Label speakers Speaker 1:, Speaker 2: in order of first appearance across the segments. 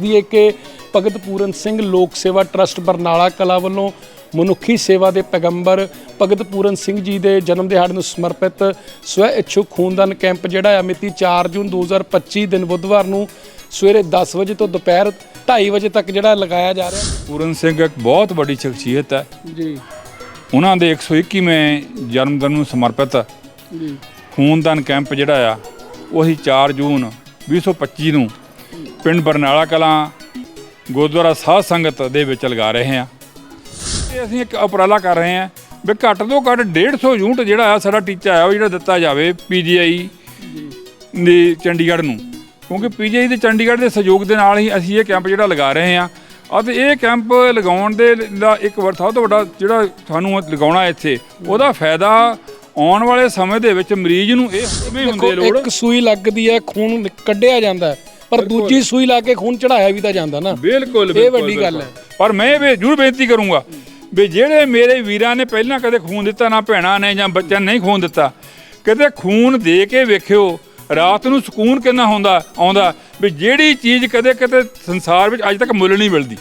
Speaker 1: ਦੀ ਹੈ ਕਿ ਭਗਤ ਪੂਰਨ ਸਿੰਘ ਲੋਕ ਸੇਵਾ ਟਰਸਟ ਬਰਨਾਲਾ ਕਲਾ ਵੱਲੋਂ ਮਨੁੱਖੀ ਸੇਵਾ ਦੇ ਪੈਗੰਬਰ ਭਗਤ ਪੂਰਨ ਸਿੰਘ ਜੀ ਦੇ ਜਨਮ ਦਿਹਾੜੇ ਨੂੰ ਸਮਰਪਿਤ ਸਵੈ ਇੱਛੁਕ ਖੂਨਦਾਨ ਕੈਂਪ ਜਿਹੜਾ ਆ ਮਿਤੀ 4 ਜੂਨ 2025 ਦਿਨ ਬੁੱਧਵਾਰ ਨੂੰ ਸਵੇਰੇ 10 ਵਜੇ ਤੋਂ ਦੁਪਹਿਰ 2:30 ਵਜੇ ਤੱਕ ਜਿਹੜਾ ਲਗਾਇਆ ਜਾ ਰਿਹਾ।
Speaker 2: ਪੂਰਨ ਸਿੰਘ ਇੱਕ ਬਹੁਤ ਵੱਡੀ ਸ਼ਖਸੀਅਤ ਹੈ।
Speaker 1: ਜੀ।
Speaker 2: ਉਹਨਾਂ ਦੇ 121ਵੇਂ ਜਨਮ ਦਿਨ ਨੂੰ ਸਮਰਪਿਤ
Speaker 1: ਜੀ।
Speaker 2: ਖੂਨਦਾਨ ਕੈਂਪ ਜਿਹੜਾ ਆ ਉਹ ਅਸੀਂ 4 ਜੂਨ 2025 ਨੂੰ ਪਿੰਡ ਬਰਨਾਲਾ ਕਲਾਂ ਗੁਰਦੁਆਰਾ ਸਾਧ ਸੰਗਤ ਦੇ ਵਿੱਚ ਲਗਾ ਰਹੇ ਹਾਂ। ਤੇ ਅਸੀਂ ਇੱਕ ਉਪਰਾਲਾ ਕਰ ਰਹੇ ਹਾਂ ਵੀ ਘੱਟ ਤੋਂ ਘੱਟ 150 ਯੂਨਿਟ ਜਿਹੜਾ ਆ ਸਾਡਾ ਟੀਚਾ ਆ ਉਹ ਜਿਹੜਾ ਦਿੱਤਾ ਜਾਵੇ ਪੀਜੀਆਈ ਦੀ ਚੰਡੀਗੜ੍ਹ ਨੂੰ। ਕਿਉਂਕਿ ਪੀਜੀਆਈ ਦੇ ਚੰਡੀਗੜ੍ਹ ਦੇ ਸਹਿਯੋਗ ਦੇ ਨਾਲ ਹੀ ਅਸੀਂ ਇਹ ਕੈਂਪ ਜਿਹੜਾ ਲਗਾ ਰਹੇ ਹਾਂ। ਅਤੇ ਇਹ ਕੈਂਪ ਲਗਾਉਣ ਦੇ ਦਾ ਇੱਕ ਵਰ ਸਭ ਤੋਂ ਵੱਡਾ ਜਿਹੜਾ ਸਾਨੂੰ ਲਗਾਉਣਾ ਇੱਥੇ ਉਹਦਾ ਫਾਇਦਾ ਆਉਣ ਵਾਲੇ ਸਮੇਂ ਦੇ ਵਿੱਚ ਮਰੀਜ਼ ਨੂੰ ਇਹ ਵੀ ਹੁੰਦੇ ਲੋੜ।
Speaker 1: ਇੱਕ ਸੂਈ ਲੱਗਦੀ ਹੈ ਖੂਨ ਕੱਢਿਆ ਜਾਂਦਾ ਹੈ, ਪਰ ਦੂਜੀ ਸੂਈ ਲਾ ਕੇ ਖੂਨ ਚੜਾਇਆ ਵੀ ਤਾਂ ਜਾਂਦਾ ਨਾ।
Speaker 2: ਬਿਲਕੁਲ
Speaker 1: ਇਹ
Speaker 2: ਬਿਲਕੁਲ,
Speaker 1: ਵੱਡੀ ਗੱਲ
Speaker 2: ਬਿਲਕੁਲ। ਪਰ ਮੈਂ ਇਹ ਵੀ ਜ਼ਰੂਰ ਬੇਨਤੀ ਕਰੂੰਗਾ ਵੀ ਜਿਹੜੇ ਮੇਰੇ ਵੀਰਾਂ ਨੇ ਪਹਿਲਾਂ ਕਦੇ ਖੂਨ ਦਿੱਤਾ ਨਾ ਭੈਣਾਂ ਨੇ ਜਾਂ ਬੱਚਿਆਂ ਨੇ ਨਹੀਂ ਖੂਨ ਦਿੱਤਾ ਕਦੇ ਖੂਨ ਦੇ ਕੇ ਵੇਖਿਓ ਰਾਤ ਨੂੰ ਸਕੂਨ ਕਿੰਨਾ ਹੁੰਦਾ ਆਉਂਦਾ ਵੀ ਜਿਹੜੀ ਚੀਜ਼ ਕਦੇ ਕਦੇ ਸੰਸਾਰ ਵਿੱਚ ਅੱਜ ਤੱਕ ਮੁੱਲ ਨਹੀਂ ਮਿਲਦੀ।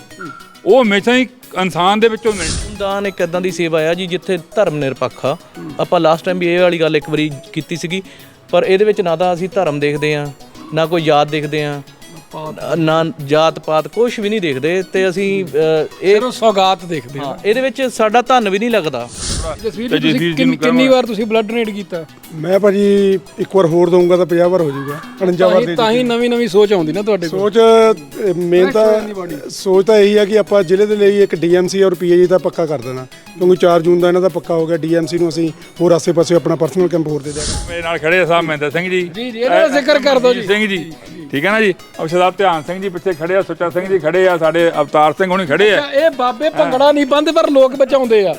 Speaker 2: ਉਹ ਹਮੇਸ਼ਾ ਹੀ ਇਨਸਾਨ ਦੇ ਵਿੱਚੋਂ ਮਿਲਦੀ।
Speaker 3: ਦਾਨ ਇੱਕ ਇਦਾਂ ਦੀ ਸੇਵਾ ਆ ਜੀ ਜਿੱਥੇ ਧਰਮ ਨਿਰਪੱਖ ਆ। ਆਪਾਂ ਲਾਸਟ ਟਾਈਮ ਵੀ ਇਹ ਵਾਲੀ ਗੱਲ ਇੱਕ ਵਾਰੀ ਕੀਤੀ ਸੀਗੀ ਪਰ ਇਹਦੇ ਵਿੱਚ ਨਾ ਤਾਂ ਅਸੀਂ ਧਰਮ ਦੇਖਦੇ ਆ ਨਾ ਕੋਈ ਯਾਦ ਦੇਖਦੇ ਆ ਨਾ ਜਾਤ ਪਾਤ ਕੁਝ ਵੀ ਨਹੀਂ ਦੇਖਦੇ ਤੇ ਅਸੀਂ ਅ, ਇਹ
Speaker 1: ਸਿਰੋਂ ਸੌਗਾਤ ਦੇਖਦੇ ਹਾਂ
Speaker 3: ਹਾਂ, ਇਹਦੇ ਵਿੱਚ ਸਾਡਾ ਧਨ ਵੀ ਨਹੀਂ ਲੱਗਦਾ।
Speaker 1: ਜਸਵੀਰ
Speaker 2: ਤੇ
Speaker 1: ਜੀ ਤੁਸੀਂ ਕਿੰਨੀ ਵਾਰ ਤੁਸੀਂ ਬਲੱਡ ਡੋਨੇਟ ਕੀਤਾ?
Speaker 4: ਮੈਂ ਭਾਜੀ ਇੱਕ ਵਾਰ ਹੋਰ ਦਊਂਗਾ ਤਾਂ 50 ਵਾਰ ਹੋ ਜਾਊਗਾ। 49
Speaker 1: ਤਾਂ
Speaker 4: ਵਾਰ
Speaker 1: ਹੀ
Speaker 4: ਦੇ
Speaker 1: ਤਾਂ ਹੀ ਨਵੀਂ ਨਵੀਂ ਸੋਚ ਆਉਂਦੀ ਨਾ ਤੁਹਾਡੇ ਕੋਲ।
Speaker 4: ਸੋਚ ਮੇਨ ਤਾਂ ਸੋਚ ਤਾਂ ਇਹੀ ਆ ਕਿ ਆਪਾਂ ਜ਼ਿਲ੍ਹੇ ਦੇ ਲਈ ਇੱਕ ਡੀਐਮਸੀ ਔਰ ਪੀਏਜੀ ਦਾ ਪੱਕਾ ਕਰ ਦੇਣਾ। ਕਿਉਂਕਿ 4 ਜੂਨ ਦਾ ਇਹਨਾਂ ਦਾ ਪੱਕਾ ਹੋ ਗਿਆ। ਡੀਐਮਸੀ ਨੂੰ ਅਸੀਂ ਹੋਰ ਆਸੇ-ਪਾਸੇ ਆਪਣਾ ਪਰਸਨਲ ਕੈਂਪ ਹੋਰ ਦੇ ਦਿਆਂਗੇ।
Speaker 2: ਮੇਰੇ ਨਾਲ ਖੜੇ ਆ ਸਾਹਿਬ ਮਹਿੰਦਰ ਸਿੰਘ ਜੀ।
Speaker 1: ਜੀ, ਜੀ, ਇਹਨਾਂ ਦਾ ਜ਼ਿਕਰ ਕਰ ਦਿਓ ਜੀ।
Speaker 2: ਸਿੰਘ ਜੀ। ਠੀਕ ਹੈ ਨਾ ਜੀ? ਅਫਸਰ ਧਿਆਨ ਸਿੰਘ ਜੀ ਪਿੱਛੇ ਖੜੇ ਆ ਸੁੱਚਾ ਸਿੰਘ ਜੀ ਖੜੇ ਆ ਸਾਡੇ ਅਵਤਾਰ ਸਿੰਘ ਹੁਣੀ ਖੜੇ ਆ।
Speaker 1: ਇਹ ਬਾਬੇ ਭੰਗੜਾ ਨਹੀਂ ਬੰਦ ਪਰ ਲੋਕ ਬਚਾਉਂਦੇ ਆ।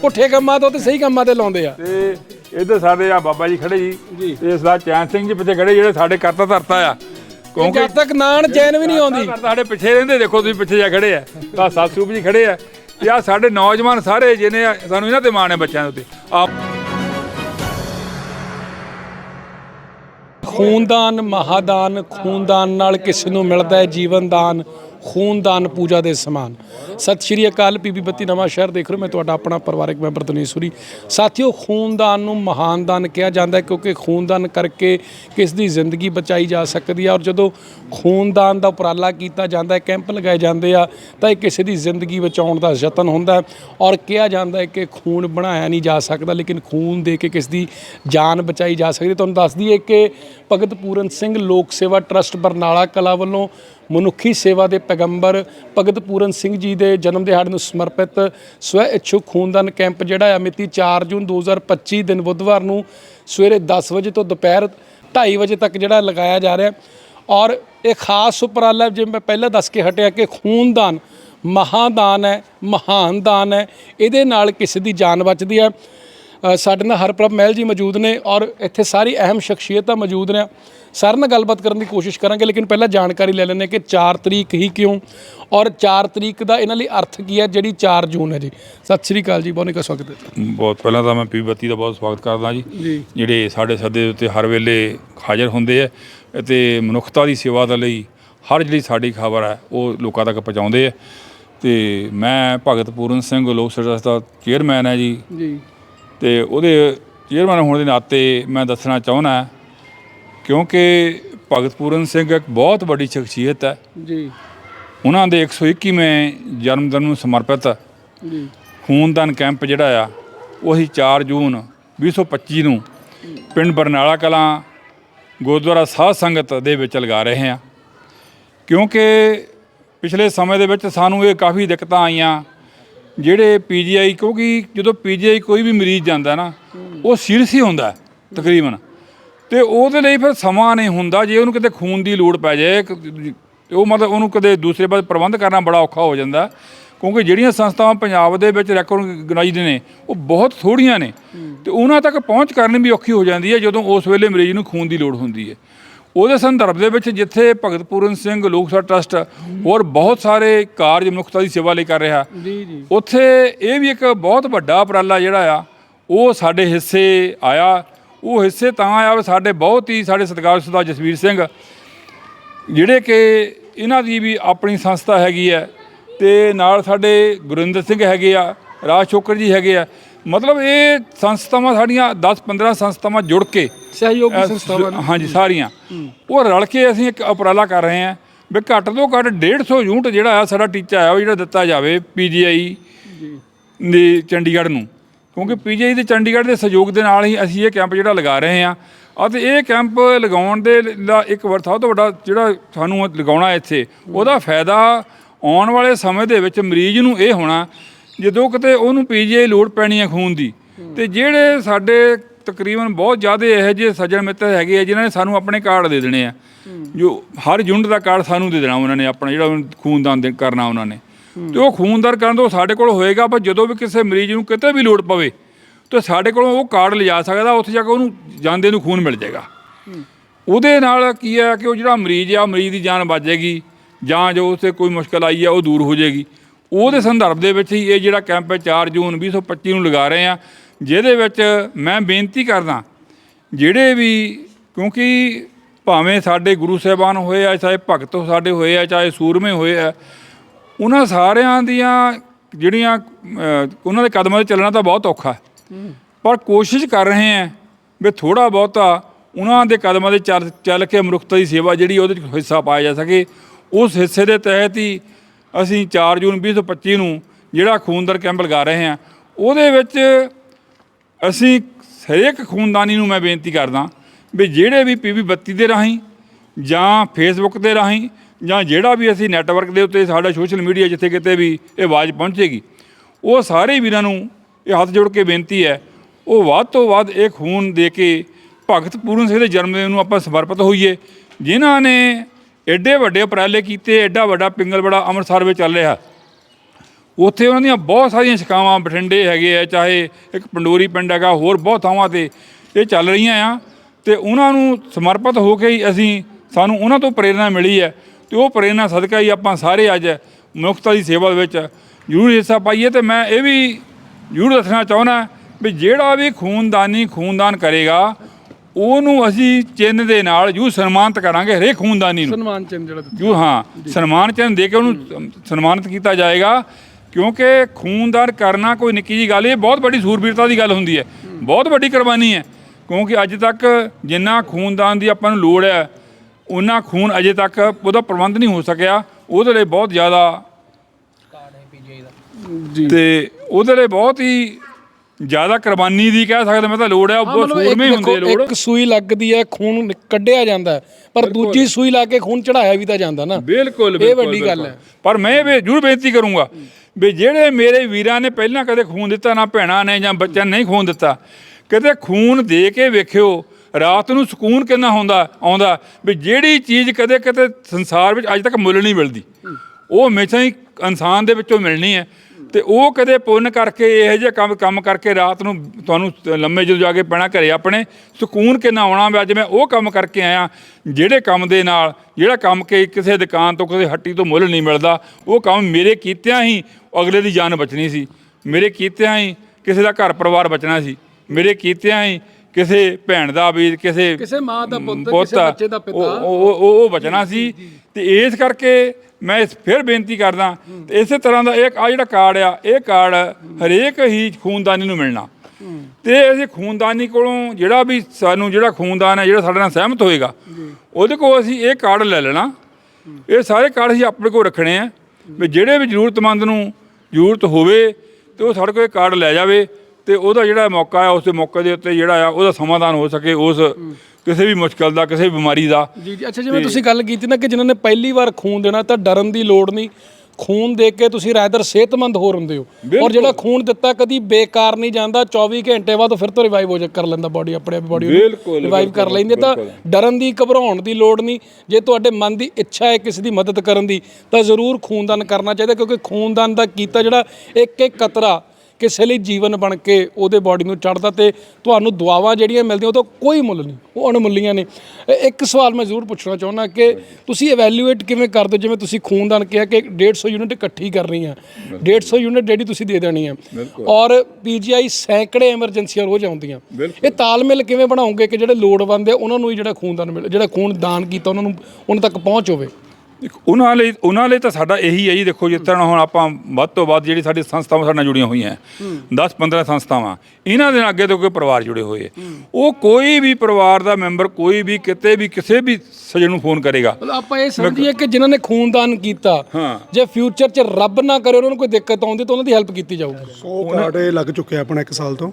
Speaker 1: ਪੁੱਠੇ ਕੰਮਾਂ ਤੋਂ ਤੇ ਸਹੀ ਕੰਮਾਂ ਤੇ ਲਾਉਂਦੇ ਆ।
Speaker 2: ਤੇ ਇੱਧਰ ਸਾਡੇ ਆ ਬਾਬਾ ਜੀ ਖੜੇ ਜੀ। ਤੇ ਇਸ ਦਾ ਚੈਨ ਸਿੰਘ ਜੀ ਪਿੱਛੇ ਖੜੇ ਜਿਹੜੇ ਸਾਡੇ ਕਰਤਾ ਧਰਤਾ ਆ। ਕਿਉਂਕਿ
Speaker 1: ਜਦ ਤੱਕ ਨਾਨ ਚੈਨ ਵੀ ਨਹੀਂ ਆਉਂਦੀ।
Speaker 2: ਸਾਡੇ ਪਿੱਛੇ ਰਹਿੰਦੇ ਦੇਖੋ ਤੁਸੀਂ ਪਿੱਛੇ ਜਾ ਖੜੇ ਆ। ਤਾਂ ਸਤਸੂਪ ਜੀ ਖੜੇ ਆ। ਤੇ ਆ ਸਾਡੇ ਨੌਜਵਾਨ ਸਾਰੇ ਜਿਹਨੇ ਆ, ਸਾਨੂੰ ਇਹਨਾਂ ਤੇ ਮਾਣ ਹੈ ਬੱਚਿਆਂ ਦੇ ਉੱਤੇ। ਆਪ
Speaker 1: ਖੂਨਦਾਨ ਮਹਾਦਾਨ ਖੂਨਦਾਨ ਨਾਲ ਕਿਸੇ ਨੂੰ ਮਿਲਦਾ ਹੈ ਜੀਵਨ ਦਾਨ ਖੂਨਦਾਨ ਪੂਜਾ ਦੇ ਸਮਾਨ। ਸਤਿ ਸ਼੍ਰੀ ਅਕਾਲ ਪੀਪੀ ਬੱਤੀ ਨਵਾਂ ਸ਼ਹਿਰ ਦੇਖ ਰਹੇ ਮੈਂ ਤੁਹਾਡਾ ਆਪਣਾ ਪਰਿਵਾਰਕ ਮੈਂਬਰ ਤਨੀਸੂਰੀ ਸਾਥੀਓ, ਖੂਨਦਾਨ ਨੂੰ ਮਹਾਨ ਦਾਨ ਕਿਹਾ ਜਾਂਦਾ ਹੈ ਕਿਉਂਕਿ ਖੂਨਦਾਨ ਕਰਕੇ ਕਿਸ ਦੀ ਜ਼ਿੰਦਗੀ ਬਚਾਈ ਜਾ ਸਕਦੀ ਹੈ। ਔਰ ਜਦੋਂ ਖੂਨਦਾਨ ਦਾ ਉਪਰਾਲਾ ਕੀਤਾ ਜਾਂਦਾ ਹੈ, ਕੈਂਪ ਲਗਾਏ ਜਾਂਦੇ ਆ, ਤਾਂ ਇਹ ਕਿਸੇ ਦੀ ਜ਼ਿੰਦਗੀ ਬਚਾਉਣ ਦਾ ਯਤਨ ਹੁੰਦਾ ਹੈ। ਔਰ ਕਿਹਾ ਜਾਂਦਾ ਹੈ ਕਿ ਖੂਨ ਬਣਾਇਆ ਨਹੀਂ ਜਾ ਸਕਦਾ, ਲੇਕਿਨ ਖੂਨ ਦੇ ਕੇ ਕਿਸ ਦੀ ਜਾਨ ਬਚਾਈ ਜਾ ਸਕਦੀ ਤੁਹਾਨੂੰ ਦੱਸ ਦਈਏ ਕਿ ਭਗਤ ਪੂਰਨ ਸਿੰਘ ਲੋਕ ਸੇਵਾ ਟਰਸਟ ਬਰਨਾਲਾ ਕਲਾ ਵੱਲੋਂ ਮਨੁੱਖੀ ਸੇਵਾ ਦੇ ਪੈਗੰਬਰ ਭਗਤ ਪੂਰਨ ਸਿੰਘ ਜੀ ਦੇ ਜਨਮ ਦਿਹਾੜੇ ਨੂੰ ਸਮਰਪਿਤ ਸਵੈ ਇੱਛੁਕ ਖੂਨਦਾਨ ਕੈਂਪ ਜਿਹੜਾ ਆ ਮਿਤੀ 4 ਜੂਨ 2025 ਦਿਨ ਬੁੱਧਵਾਰ ਨੂੰ ਸਵੇਰੇ 10 ਵਜੇ ਤੋਂ ਦੁਪਹਿਰ 2:30 ਵਜੇ ਤੱਕ ਜਿਹੜਾ ਲਗਾਇਆ ਜਾ ਰਿਹਾ ਔਰ ਇਹ ਖਾਸ ਉਪਰਾਲਾ ਜਿਵੇਂ ਮੈਂ ਪਹਿਲਾਂ ਦੱਸ ਕੇ ਹਟਿਆ ਕਿ ਖੂਨਦਾਨ ਮਹਾਦਾਨ ਹੈ, ਮਹਾਨ ਦਾਨ ਹੈ, ਇਹਦੇ ਨਾਲ ਕਿਸੇ ਦੀ ਜਾਨ ਬਚਦੀ ਹੈ। ਸਾਡੇ ਨਾਲ ਹਰਪ੍ਰਭ ਮਹਿਲ ਜੀ ਮੌਜੂਦ ਨੇ ਔਰ ਇੱਥੇ ਸਾਰੀ ਅਹਿਮ ਸ਼ਖਸੀਅਤਾਂ ਮੌਜੂਦ ਨੇ। ਸਾਰਿਆਂ ਨਾਲ ਗੱਲਬਾਤ ਕਰਨ ਦੀ ਕੋਸ਼ਿਸ਼ ਕਰਾਂਗੇ ਲੇਕਿਨ ਪਹਿਲਾਂ ਜਾਣਕਾਰੀ ਲੈ ਲੈਂਦੇ ਹਾਂ ਕਿ 4 ਤਰੀਕ ਹੀ ਕਿਉਂ ਔਰ 4 ਤਰੀਕ ਦਾ ਇਹਨਾਂ ਲਈ ਅਰਥ ਕੀ ਹੈ ਜਿਹੜੀ 4 ਜੂਨ ਹੈ ਜੀ। ਸਤਿ ਸ਼੍ਰੀ ਅਕਾਲ ਜੀ ਬਹੁਤ ਨਿੱਘਾ ਸਵਾਗਤ ਹੈ
Speaker 2: ਬਹੁਤ ਪਹਿਲਾਂ ਤਾਂ ਮੈਂ ਪੀ ਬੱਤੀ ਦਾ ਬਹੁਤ ਸਵਾਗਤ ਕਰਦਾ ਜੀ। ਜਿਹੜੇ ਸਾਡੇ ਸੱਦੇ ਉੱਤੇ ਹਰ ਵੇਲੇ ਹਾਜ਼ਰ ਹੁੰਦੇ ਆ ਅਤੇ ਮਨੁੱਖਤਾ ਦੀ ਸੇਵਾ ਦੇ ਲਈ ਹਰ ਜਿਹੜੀ ਸਾਡੀ ਖਬਰ ਹੈ ਉਹ ਲੋਕਾਂ ਤੱਕ ਪਹੁੰਚਾਉਂਦੇ ਆ। ਤੇ ਮੈਂ ਭਗਤ ਪੂਰਨ ਸਿੰਘ ਲੋਕ ਸਭਾ ਦਾ ਚੇਅਰਮੈਨ ਹੈ ਜੀ।
Speaker 1: ਜੀ।
Speaker 2: ਤੇ ਉਹਦੇ ਚੇਅਰਮੈਨ ਹੋਣ ਦੇ ਨਾਤੇ ਮੈਂ ਦੱਸਣਾ ਚਾਹੁੰਦਾ ਕਿਉਂਕਿ ਭਗਤ ਪੂਰਨ ਸਿੰਘ ਇੱਕ ਬਹੁਤ ਵੱਡੀ ਸ਼ਖਸੀਅਤ ਹੈ।
Speaker 1: ਜੀ।
Speaker 2: ਉਹਨਾਂ ਦੇ 121ਵੇਂ ਜਨਮ ਦਿਨ ਨੂੰ ਸਮਰਪਿਤ
Speaker 1: ਜੀ।
Speaker 2: ਖੂਨਦਾਨ ਕੈਂਪ ਜਿਹੜਾ ਆ ਉਹ ਅਸੀਂ 4 ਜੂਨ 2025 ਨੂੰ ਪਿੰਡ ਬਰਨਾਲਾ ਕਲਾਂ ਗੁਰਦੁਆਰਾ ਸਾਧ ਸੰਗਤ ਦੇ ਵਿੱਚ ਲਗਾ ਰਹੇ ਹਾਂ। ਕਿਉਂਕਿ ਪਿਛਲੇ ਸਮੇਂ ਦੇ ਵਿੱਚ ਸਾਨੂੰ ਇਹ ਕਾਫੀ ਦਿੱਕਤਾਂ ਆਈਆਂ। ਜਿਹੜੇ ਪੀਜੀਆਈ, ਕਿਉਂਕਿ ਜਦੋਂ ਪੀਜੀਆਈ ਕੋਈ ਵੀ ਮਰੀਜ਼ ਜਾਂਦਾ ਨਾ, ਉਹ ਸੀਰੀਅਸ ਹੀ ਹੁੰਦਾ ਤਕਰੀਬਨ। ਤੇ ਉਹਦੇ ਲਈ ਫਿਰ ਸਮਾਂ ਨਹੀਂ ਹੁੰਦਾ, ਜੇ ਉਹਨੂੰ ਕਿਤੇ ਖੂਨ ਦੀ ਲੋੜ ਪੈ ਜਾਏ ਉਹ ਮਤਲਬ ਉਹਨੂੰ ਕਦੇ ਦੂਸਰੇ ਪਾਸੇ ਪ੍ਰਬੰਧ ਕਰਨਾ ਬੜਾ ਔਖਾ ਹੋ ਜਾਂਦਾ। ਕਿਉਂਕਿ ਜਿਹੜੀਆਂ ਸੰਸਥਾਵਾਂ ਪੰਜਾਬ ਦੇ ਵਿੱਚ ਰੈਕੋਗਨਾਈਜ਼ਡ ਨੇ, ਉਹ ਬਹੁਤ ਥੋੜੀਆਂ ਨੇ। ਤੇ ਉਹਨਾਂ ਤੱਕ ਪਹੁੰਚ ਕਰਨੀ ਵੀ ਔਖੀ ਹੋ ਜਾਂਦੀ ਹੈ, ਜਦੋਂ ਉਸ ਵੇਲੇ ਮਰੀਜ਼ ਨੂੰ ਖੂਨ ਦੀ ਲੋੜ ਹੁੰਦੀ ਹੈ। ਉਹਦੇ ਸੰਦਰਭ ਦੇ ਵਿੱਚ ਜਿੱਥੇ ਭਗਤ ਪੂਰਨ ਸਿੰਘ ਲੋਕ ਸੇਵਾ ਟਰਸਟ ਹੋਰ ਬਹੁਤ ਸਾਰੇ ਕਾਰਜ ਮਨੁੱਖਤਾ ਦੀ ਸੇਵਾ ਲਈ ਕਰ ਰਿਹਾ।
Speaker 1: ਜੀ ਜੀ।
Speaker 2: ਉੱਥੇ ਇਹ ਵੀ ਇੱਕ ਬਹੁਤ ਵੱਡਾ ਉਪਰਾਲਾ ਜਿਹੜਾ ਆ ਉਹ ਸਾਡੇ ਹਿੱਸੇ ਆਇਆ। ਉਹ ਹਿੱਸੇ ਤਾਂ ਆਇਆ ਵੀ ਸਾਡੇ ਬਹੁਤ ਹੀ ਸਾਡੇ ਸਤਿਕਾਰਯੋਗ ਸਰਦਾਰ ਜਸਵੀਰ ਸਿੰਘ ਜਿਹੜੇ ਕਿ ਇਹਨਾਂ ਦੀ ਵੀ ਆਪਣੀ ਸੰਸਥਾ ਹੈਗੀ ਹੈ ਤੇ ਨਾਲ ਸਾਡੇ ਗੁਰਿੰਦਰ ਸਿੰਘ ਹੈਗੇ ਆ ਰਾਜ ਸ਼ੋਕਰ ਜੀ ਹੈਗੇ ਆ। ਮਤਲਬ ਇਹ ਸੰਸਥਾਵਾਂ ਸਾਡੀਆਂ 10-15 ਸੰਸਥਾਵਾਂ ਜੁੜ ਕੇ
Speaker 1: ਸਹਿਯੋਗੀ ਸੰਸਥਾਵਾਂ ਨੇ।
Speaker 2: ਹਾਂਜੀ ਸਾਰੀਆਂ। ਉਹ ਰਲ ਕੇ ਅਸੀਂ ਇੱਕ ਉਪਰਾਲਾ ਕਰ ਰਹੇ ਹਾਂ ਵੀ ਘੱਟ ਤੋਂ ਘੱਟ 150 ਯੂਨਿਟ ਜਿਹੜਾ ਆ ਸਾਡਾ ਟੀਚਾ ਆ ਉਹ ਜਿਹੜਾ ਦਿੱਤਾ ਜਾਵੇ ਪੀਜੀਆਈ ਦੀ ਚੰਡੀਗੜ੍ਹ ਨੂੰ। ਕਿਉਂਕਿ ਪੀਜੀਆਈ ਦੇ ਚੰਡੀਗੜ੍ਹ ਦੇ ਸਹਿਯੋਗ ਦੇ ਨਾਲ ਹੀ ਅਸੀਂ ਇਹ ਕੈਂਪ ਜਿਹੜਾ ਲਗਾ ਰਹੇ ਹਾਂ। ਅਤੇ ਇਹ ਕੈਂਪ ਲਗਾਉਣ ਦੇ ਦਾ ਇੱਕ ਵਰ ਸਭ ਤੋਂ ਵੱਡਾ ਜਿਹੜਾ ਸਾਨੂੰ ਲਗਾਉਣਾ ਇੱਥੇ ਉਹਦਾ ਫਾਇਦਾ ਆਉਣ ਵਾਲੇ ਸਮੇਂ ਦੇ ਵਿੱਚ ਮਰੀਜ਼ ਨੂੰ ਇਹ ਹੋਣਾ ਜਦੋਂ ਕਿਤੇ ਉਹਨੂੰ ਪੀਜੀਆਈ ਲੋੜ ਪੈਣੀ ਹੈ ਖੂਨ ਦੀ, ਤੇ ਜਿਹੜੇ ਸਾਡੇ ਤਕਰੀਬਨ ਬਹੁਤ ਜ਼ਿਆਦਾ ਇਹੋ ਜਿਹੇ ਸੱਜਣ ਮਿੱਤਰ ਹੈਗੇ ਆ, ਜਿਨ੍ਹਾਂ ਨੇ ਸਾਨੂੰ ਆਪਣੇ ਕਾਰਡ ਦੇ ਦੇਣੇ ਆ। ਜੋ ਹਰ ਯੂਨਿਟ ਦਾ ਕਾਰਡ ਸਾਨੂੰ ਦੇ ਦੇਣਾ ਉਹਨਾਂ ਨੇ ਆਪਣਾ, ਜਿਹੜਾ ਖੂਨਦਾਨ ਦੇ- ਕਰਨਾ ਉਹਨਾਂ ਨੇ। ਤੇ ਉਹ ਖੂਨਦਾਨ ਕਰਨ ਤੋਂ ਸਾਡੇ ਕੋਲ ਹੋਏਗਾ, ਪਰ ਜਦੋਂ ਵੀ ਕਿਸੇ ਮਰੀਜ਼ ਨੂੰ ਕਿਤੇ ਵੀ ਲੋੜ ਪਵੇ, ਤੇ ਸਾਡੇ ਕੋਲੋਂ ਉਹ ਕਾਰਡ ਲਿਜਾ ਸਕਦਾ, ਉੱਥੇ ਜਾ ਕੇ ਉਹਨੂੰ ਜਾਂਦੇ ਨੂੰ ਖੂਨ ਮਿਲ ਜਾਏਗਾ। ਉਹਦੇ ਨਾਲ ਕੀ ਹੈ ਕਿ ਉਹ ਜਿਹੜਾ ਮਰੀਜ਼ ਆ, ਮਰੀਜ਼ ਦੀ ਜਾਨ ਬਚ ਜਾਏਗੀ, ਜਾਂ ਜੋ ਉਸੇ ਕੋਈ ਮੁਸ਼ਕਲ ਆਈ ਆ, ਉਹ ਦੂਰ ਹੋ ਜਾਏਗੀ। ਉਹਦੇ ਸੰਦਰਭ ਦੇ ਵਿੱਚ ਹੀ ਇਹ ਜਿਹੜਾ ਕੈਂਪ ਹੈ 4 ਜੂਨ 2025 ਨੂੰ ਲਗਾ ਰਹੇ ਆ ਜਿਹਦੇ ਵਿੱਚ ਮੈਂ ਬੇਨਤੀ ਕਰਦਾ, ਜਿਹੜੇ ਵੀ ਕਿਉਂਕਿ ਭਾਵੇਂ ਸਾਡੇ ਗੁਰੂ ਸਾਹਿਬਾਨ ਹੋਏ ਆ, ਚਾਹੇ ਭਗਤ ਸਾਡੇ ਹੋਏ ਆ, ਚਾਹੇ ਸੂਰਮੇ ਹੋਏ ਆ, ਉਹਨਾਂ ਸਾਰਿਆਂ ਦੀਆਂ ਜਿਹੜੀਆਂ ਉਹਨਾਂ ਦੇ ਕਦਮਾਂ ਤੇ ਚੱਲਣਾ ਤਾਂ ਬਹੁਤ ਔਖਾ ਪਰ ਕੋਸ਼ਿਸ਼ ਕਰ ਰਹੇ ਆ ਵੀ ਥੋੜਾ ਬਹੁਤਾ ਉਹਨਾਂ ਦੇ ਕਦਮਾਂ ਦੇ ਚੱਲ ਚੱਲ ਕੇ ਮਨੁੱਖਤਾ ਦੀ ਸੇਵਾ ਜਿਹੜੀ ਉਹਦੇ ਚ ਹਿੱਸਾ ਪਾਇਆ ਜਾ ਸਕੇ, ਉਸ ਹਿੱਸੇ ਦੇ ਤਹਿਤ ਹੀ ਅਸੀਂ 4 ਜੂਨ 2025 ਨੂੰ ਜਿਹੜਾ ਖੂਨਦਾਨ ਕੈਂਪ ਲਗਾ ਰਹੇ ਹਾਂ, ਉਹਦੇ ਵਿੱਚ ਅਸੀਂ ਹਰੇਕ ਖੂਨਦਾਨੀ ਨੂੰ ਮੈਂ ਬੇਨਤੀ ਕਰਦਾ ਵੀ ਜਿਹੜੇ ਵੀ ਪੀਵੀ 32 ਦੇ ਰਾਹੀਂ ਜਾਂ ਫੇਸਬੁੱਕ ਦੇ ਰਾਹੀਂ ਜਾਂ ਜਿਹੜਾ ਵੀ ਅਸੀਂ ਨੈਟਵਰਕ ਦੇ ਉੱਤੇ ਸਾਡਾ ਸੋਸ਼ਲ ਮੀਡੀਆ ਜਿੱਥੇ ਕਿਤੇ ਵੀ ਇਹ ਆਵਾਜ਼ ਪਹੁੰਚੇਗੀ, ਉਹ ਸਾਰੇ ਵੀਰਾਂ ਨੂੰ ਇਹ ਹੱਥ ਜੋੜ ਕੇ ਬੇਨਤੀ ਹੈ, ਉਹ ਵੱਧ ਤੋਂ ਵੱਧ ਇਹ ਖੂਨ ਦੇ ਕੇ ਭਗਤ ਪੂਰਨ ਸਿੰਘ ਦੇ ਜਨਮ ਦਿਨ ਨੂੰ ਆਪਾਂ ਸਮਰਪਿਤ ਹੋਈਏ, ਜਿਨ੍ਹਾਂ ਨੇ ਐਡੇ ਵੱਡੇ ਉਪਰਾਲੇ ਕੀਤੇ ਐਡਾ ਵੱਡਾ ਪਿੰਗਲ ਬੜਾ ਅੰਮ੍ਰਿਤਸਰ ਵਿੱਚ ਚੱਲ ਰਿਹਾ। ਉੱਥੇ ਉਹਨਾਂ ਦੀਆਂ ਬਹੁਤ ਸਾਰੀਆਂ ਸ਼ਿਕਾਵਾਂ ਬਠਿੰਡੇ ਹੈਗੇ ਆ, ਚਾਹੇ ਇੱਕ ਪੰਡੋਰੀ ਪਿੰਡ ਹੈਗਾ, ਹੋਰ ਬਹੁਤ ਥਾਵਾਂ ਤੇ ਇਹ ਚੱਲ ਰਹੀਆਂ ਆ। ਤੇ ਉਹਨਾਂ ਨੂੰ ਸਮਰਪਿਤ ਹੋ ਕੇ ਹੀ ਅਸੀਂ, ਸਾਨੂੰ ਉਹਨਾਂ ਤੋਂ ਪ੍ਰੇਰਣਾ ਮਿਲੀ ਹੈ। ਤੇ ਉਹ ਪ੍ਰੇਰਣਾ ਸਦਕਾ ਹੀ ਆਪਾਂ ਸਾਰੇ ਅੱਜ ਮਨੁੱਖਤਾ ਦੀ ਸੇਵਾ ਵਿੱਚ ਜ਼ਰੂਰ ਹਿੱਸਾ ਪਾਈਏ। ਤੇ ਮੈਂ ਇਹ ਵੀ ਜ਼ਰੂਰ ਦੱਸਣਾ ਚਾਹੁੰਦਾ ਵੀ ਜਿਹੜਾ ਵੀ ਖੂਨਦਾਨੀ ਖੂਨਦਾਨ ਕਰੇਗਾ ਉਹਨੂੰ ਅਸੀਂ ਚਿੰਨ੍ਹ ਦੇ ਨਾਲ ਜੂ ਸਨਮਾਨਿਤ ਕਰਾਂਗੇ ਹਰੇਕ ਖੂਨਦਾਨੀ ਨੂੰ।
Speaker 1: ਸਨਮਾਨ ਚਿੰਨ੍ਹ ਜਿਹੜਾ ਦਿੱਤਾ।
Speaker 2: ਜੋ ਹਾਂ ਸਨਮਾਨ ਚਿੰਨ੍ਹ ਦੇ ਕੇ ਉਹਨੂੰ ਸਨਮਾਨਿਤ ਕੀਤਾ ਜਾਏਗਾ ਕਿਉਂਕਿ ਖੂਨਦਾਨ ਕਰਨਾ ਕੋਈ ਨਿੱਕੀ ਜੀ ਗੱਲ ਇਹ ਬਹੁਤ ਵੱਡੀ ਸੂਰਬੀਰਤਾ ਦੀ ਗੱਲ ਹੁੰਦੀ ਹੈ। ਬਹੁਤ ਵੱਡੀ ਕੁਰਬਾਨੀ ਹੈ ਕਿਉਂਕਿ ਅੱਜ ਤੱਕ ਜਿੰਨਾ ਖੂਨਦਾਨ ਦੀ ਆਪਾਂ ਨੂੰ ਲੋੜ ਹੈ ਉਹਨਾਂ ਖੂਨ ਅਜੇ ਤੱਕ ਉਹਦਾ ਪ੍ਰਬੰਧ ਨਹੀਂ ਹੋ ਸਕਿਆ। ਉਹਦੇ ਲਈ ਬਹੁਤ ਜ਼ਿਆਦਾ
Speaker 1: ਜੀ।
Speaker 2: ਤੇ ਉਹਦੇ ਲਈ ਬਹੁਤ ਹੀ ਜ਼ਿਆਦਾ ਕੁਰਬਾਨੀ ਦੀ ਕਹਿ ਸਕਦੇ ਮੈਂ ਤਾਂ ਲੋੜ ਹੈ ਉਹ
Speaker 1: ਹਾਂ,
Speaker 2: ਸੂਰਮੇ ਹੁੰਦੇ
Speaker 1: ਦੇਖੋ,
Speaker 2: ਲੋੜ।
Speaker 1: ਇੱਕ ਸੂਈ ਲੱਗਦੀ ਹੈ ਖੂਨ ਕੱਢਿਆ ਜਾਂਦਾ ਹੈ, ਪਰ ਦੂਜੀ ਸੂਈ ਲਾ ਕੇ ਖੂਨ ਚੜਾਇਆ ਵੀ ਤਾਂ ਜਾਂਦਾ ਨਾ।
Speaker 2: ਬਿਲਕੁਲ
Speaker 1: ਇਹ ਵੱਡੀ ਗੱਲ। ਹੈ।
Speaker 2: ਪਰ ਮੈਂ ਇਹ ਵੀ ਜ਼ਰੂਰ ਬੇਨਤੀ ਕਰੂੰਗਾ ਵੀ ਜਿਹੜੇ ਮੇਰੇ ਵੀਰਾਂ ਨੇ ਪਹਿਲਾਂ ਕਦੇ ਖੂਨ ਦਿੱਤਾ ਨਾ ਭੈਣਾਂ ਨੇ ਜਾਂ ਬੱਚਿਆਂ ਨੇ ਨਹੀਂ ਖੂਨ ਦਿੱਤਾ ਕਦੇ ਖੂਨ ਦੇ ਕੇ ਵੇਖਿਓ ਰਾਤ ਨੂੰ ਸਕੂਨ ਕਿੰਨਾ ਹੁੰਦਾ ਆਉਂਦਾ ਵੀ ਜਿਹੜੀ ਚੀਜ਼ ਕਦੇ ਕਦੇ ਸੰਸਾਰ ਵਿੱਚ ਅੱਜ ਤੱਕ ਮੁੱਲ ਨਹੀਂ ਮਿਲਦੀ। ਉਹ ਹਮੇਸ਼ਾ ਹੀ ਇਨਸਾਨ ਦੇ ਵਿੱਚੋਂ ਮਿਲਣੀ ਹੈ। ਤੇ ਉਹ ਕਦੇ ਪੁੰਨ ਕਰਕੇ, ਇਹੋ ਜਿਹੇ ਕੰਮ ਕੰਮ ਕਰਕੇ ਰਾਤ ਨੂੰ ਤੁਹਾਨੂੰ ਲੰਮੇ ਜਦੋਂ ਜਾ ਕੇ ਪੈਣਾ ਘਰੇ ਆਪਣੇ, ਸਕੂਨ ਕਿੰਨਾ ਆਉਣਾ ਵੀ, ਅੱਜ ਮੈਂ ਉਹ ਕੰਮ ਕਰਕੇ ਆਇਆ, ਜਿਹੜੇ ਕੰਮ ਦੇ ਨਾਲ, ਜਿਹੜਾ ਕੰਮ ਕਿ ਕਿਸੇ ਦੁਕਾਨ ਤੋਂ, ਕਿਸੇ ਹੱਟੀ ਤੋਂ ਮੁੱਲ ਨਹੀਂ ਮਿਲਦਾ, ਉਹ ਕੰਮ ਮੇਰੇ ਕੀਤਿਆਂ ਹੀ ਅਗਲੇ ਦੀ ਜਾਨ ਬਚਣੀ ਸੀ। ਮੇਰੇ ਕੀਤਿਆਂ ਹੀ ਕਿਸੇ ਦਾ ਘਰ ਪਰਿਵਾਰ ਬਚਣਾ ਸੀ। ਮੇਰੇ ਕੀਤਿਆਂ ਹੀ ਕਿਸੇ ਭੈਣ ਦਾ ਵੀ ਕਿਸੇ
Speaker 1: ਕਿਸੇ ਮਾਂ ਦਾ ਪੁੱਤ, ਕਿਸੇ ਬੱਚੇ ਦਾ ਪਿਤਾ।
Speaker 2: ਉਹ- ਉਹ ਉਹ ਉਹ ਬਚਣਾ ਸੀ। ਤੇ ਇਸ ਕਰਕੇ ਮੈਂ ਇਸ ਫਿਰ ਬੇਨਤੀ ਕਰਦਾ ਤੇ ਇਸੇ ਤਰ੍ਹਾਂ ਦਾ ਇੱਕ ਆ ਜਿਹੜਾ ਕਾਰਡ ਆ ਇਹ ਕਾਰਡ ਹਰੇਕ ਹੀ ਖੂਨਦਾਨੀ ਨੂੰ ਮਿਲਣਾ। ਤੇ ਅਸੀਂ ਖੂਨਦਾਨੀ ਕੋਲੋਂ ਜਿਹੜਾ ਵੀ ਸਾਨੂੰ ਜਿਹੜਾ ਖੂਨਦਾਨ ਹੈ ਜਿਹੜਾ ਸਾਡੇ ਨਾਲ ਸਹਿਮਤ ਹੋਏਗਾ ਉਹਦੇ ਕੋਲ ਅਸੀਂ ਇਹ ਕਾਰਡ ਲੈ ਲੈਣਾ। ਇਹ ਸਾਰੇ ਕਾਰਡ ਅਸੀਂ ਆਪਣੇ ਕੋਲ ਰੱਖਣੇ ਆ ਵੀ ਜਿਹੜੇ ਵੀ ਜ਼ਰੂਰਤਮੰਦ ਨੂੰ ਜ਼ਰੂਰਤ ਹੋਵੇ ਤੇ ਉਹ ਸਾਡੇ ਕੋਲ ਇਹ ਕਾਰਡ ਲੈ ਜਾਵੇ। ਤੇ ਉਹਦਾ ਜਿਹੜਾ ਮੌਕਾ ਹੈ ਉਸ ਦੇ ਮੌਕੇ ਦੇ ਉੱਤੇ ਜਿਹੜਾ ਆ ਉਹਦਾ ਸਮਾਧਾਨ ਹੋ ਸਕੇ ਉਸ ਕਿਸੇ ਵੀ ਮੁਸ਼ਕਲ ਦਾ ਕਿਸੇ ਵੀ ਬਿਮਾਰੀ ਦਾ।
Speaker 1: ਜੀ ਜੀ। ਅੱਛਾ ਜਿਵੇਂ ਤੁਸੀਂ ਗੱਲ ਕੀਤੀ ਨਾ ਕਿ ਜਿਨ੍ਹਾਂ ਨੇ ਪਹਿਲੀ ਵਾਰ ਖੂਨ ਦੇਣਾ ਤਾਂ ਡਰਨ ਦੀ ਲੋੜ ਨਹੀਂ। ਖੂਨ ਦੇ ਕੇ ਤੁਸੀਂ ਰਾਇਦਰ ਸਿਹਤਮੰਦ ਹੋ ਹੁੰਦੇ ਹੋ। ਔਰ ਜਿਹੜਾ ਖੂਨ ਦਿੱਤਾ ਕਦੀ ਬੇਕਾਰ ਨਹੀਂ ਜਾਂਦਾ 24 ਘੰਟੇ ਬਾਅਦ ਫਿਰ ਤੋਂ ਰਿਵਾਈਵ ਹੋ ਜਾ ਕਰ ਲੈਂਦਾ ਬਾਡੀ ਆਪਣੇ ਆਪ ਬਾਡੀ
Speaker 2: ਬਿਲਕੁਲ,
Speaker 1: ਰਿਵਾਈਵ ਕਰ ਲੈਂਦੀ ਤਾਂ ਡਰਨ ਦੀ ਘਬਰਾਉਣ ਦੀ ਲੋੜ ਨਹੀਂ। ਜੇ ਤੁਹਾਡੇ ਮਨ ਦੀ ਇੱਛਾ ਹੈ ਕਿਸੇ ਦੀ ਮਦਦ ਕਰਨ ਦੀ ਤਾਂ ਜ਼ਰੂਰ ਖੂਨਦਾਨ ਕਰਨਾ ਚਾਹੀਦਾ ਕਿਉਂਕਿ ਖੂਨਦਾਨ ਦਾ ਕੀਤਾ ਜਿਹੜਾ ਇੱਕ ਇੱਕ ਕਤਰਾ ਕਿਸੇ ਲਈ ਜੀਵਨ ਬਣ ਕੇ ਉਹਦੇ ਬਾਡੀ ਨੂੰ ਚੜਦਾ ਤੇ ਤੁਹਾਨੂੰ ਦੁਆਵਾਂ ਜਿਹੜੀਆਂ ਮਿਲਦੀਆਂ ਉਹ ਤੋਂ ਕੋਈ ਮੁੱਲ ਨਹੀਂ ਉਹ ਅਣਮੁੱਲੀਆਂ ਨੇ। ਇੱਕ ਸਵਾਲ ਮੈਂ ਜ਼ਰੂਰ ਪੁੱਛਣਾ ਚਾਹੁੰਦਾ ਕਿ ਤੁਸੀਂ ਇਵੈਲੂਏਟ ਕਿਵੇਂ ਕਰਦੇ ਜਿਵੇਂ ਤੁਸੀਂ ਖੂਨਦਾਨ ਕਿਹਾ ਕਿ 150 ਯੂਨਿਟ ਇਕੱਠੀ ਕਰਨੀ ਆ। 150 ਯੂਨਿਟ ਜਿਹੜੀ ਤੁਸੀਂ ਦੇ ਦੇਣੀ ਆ। ਔਰ ਪੀਜੀਆਈ ਸੈਂਕੜੇ ਐਮਰਜੈਂਸੀਆਂ ਰੋਜ਼ ਆਉਂਦੀਆਂ। ਇਹ ਤਾਲਮੇਲ ਕਿਵੇਂ ਬਣਾਉਂਗੇ ਕਿ ਜਿਹੜੇ ਲੋੜਵੰਦ ਆ ਉਹਨਾਂ ਨੂੰ ਹੀ ਜਿਹੜਾ ਖੂਨਦਾਨ ਮਿਲੇ ਜਿਹੜਾ ਖੂਨ ਦਾਨ ਕੀਤਾ ਉਹਨਾਂ ਨੂੰ ਉਹਨਾਂ ਤੱਕ ਪਹੁੰਚ ਹੋਵੇ?
Speaker 2: ਦੇਖੋ, ਉਹਨਾਂ ਲਈ ਉਹਨਾਂ ਲਈ ਤਾਂ ਸਾਡਾ ਇਹੀ ਹੈ ਜੀ ਦੇਖੋ ਜਿਸ ਤਰ੍ਹਾਂ ਹੁਣ ਆਪਾਂ ਵੱਧ ਤੋਂ ਵੱਧ ਜਿਹੜੀ ਸਾਡੀ ਸੰਸਥਾਵਾਂ ਸਾਡੇ ਨਾਲ ਜੁੜੀਆਂ ਹੋਈਆਂ 10 15 ਸੰਸਥਾਵਾਂ ਇਹਨਾਂ ਦੇ ਨਾਲ ਅੱਗੇ ਤੋਂ ਕੋਈ ਪਰਿਵਾਰ ਜੁੜੇ ਹੋਏ ਹੈ। ਉਹ ਕੋਈ ਵੀ ਪਰਿਵਾਰ ਦਾ ਮੈਂਬਰ ਕੋਈ ਵੀ ਕਿਤੇ ਵੀ ਕਿਸੇ ਵੀ ਸੱਜਣ ਨੂੰ ਫੋਨ ਕਰੇਗਾ
Speaker 1: ਮਤਲਬ ਆਪਾਂ ਇਹ ਸਮਝੀਏ ਕਿ ਜਿਨ੍ਹਾਂ ਨੇ ਖੂਨਦਾਨ ਕੀਤਾ
Speaker 2: ਹਾਂ।
Speaker 1: ਜੇ ਫਿਊਚਰ 'ਚ ਰੱਬ ਨਾ ਕਰੇ ਉਹਨਾਂ ਨੂੰ ਕੋਈ ਦਿੱਕਤ ਆਉਂਦੀ ਤਾਂ ਉਹਨਾਂ ਦੀ ਹੈਲਪ ਕੀਤੀ ਜਾਊਗੀ
Speaker 4: 100 ਕਾਰਡ ਲੱਗ ਚੁੱਕਿਆ ਆਪਣਾ ਇੱਕ ਸਾਲ ਤੋਂ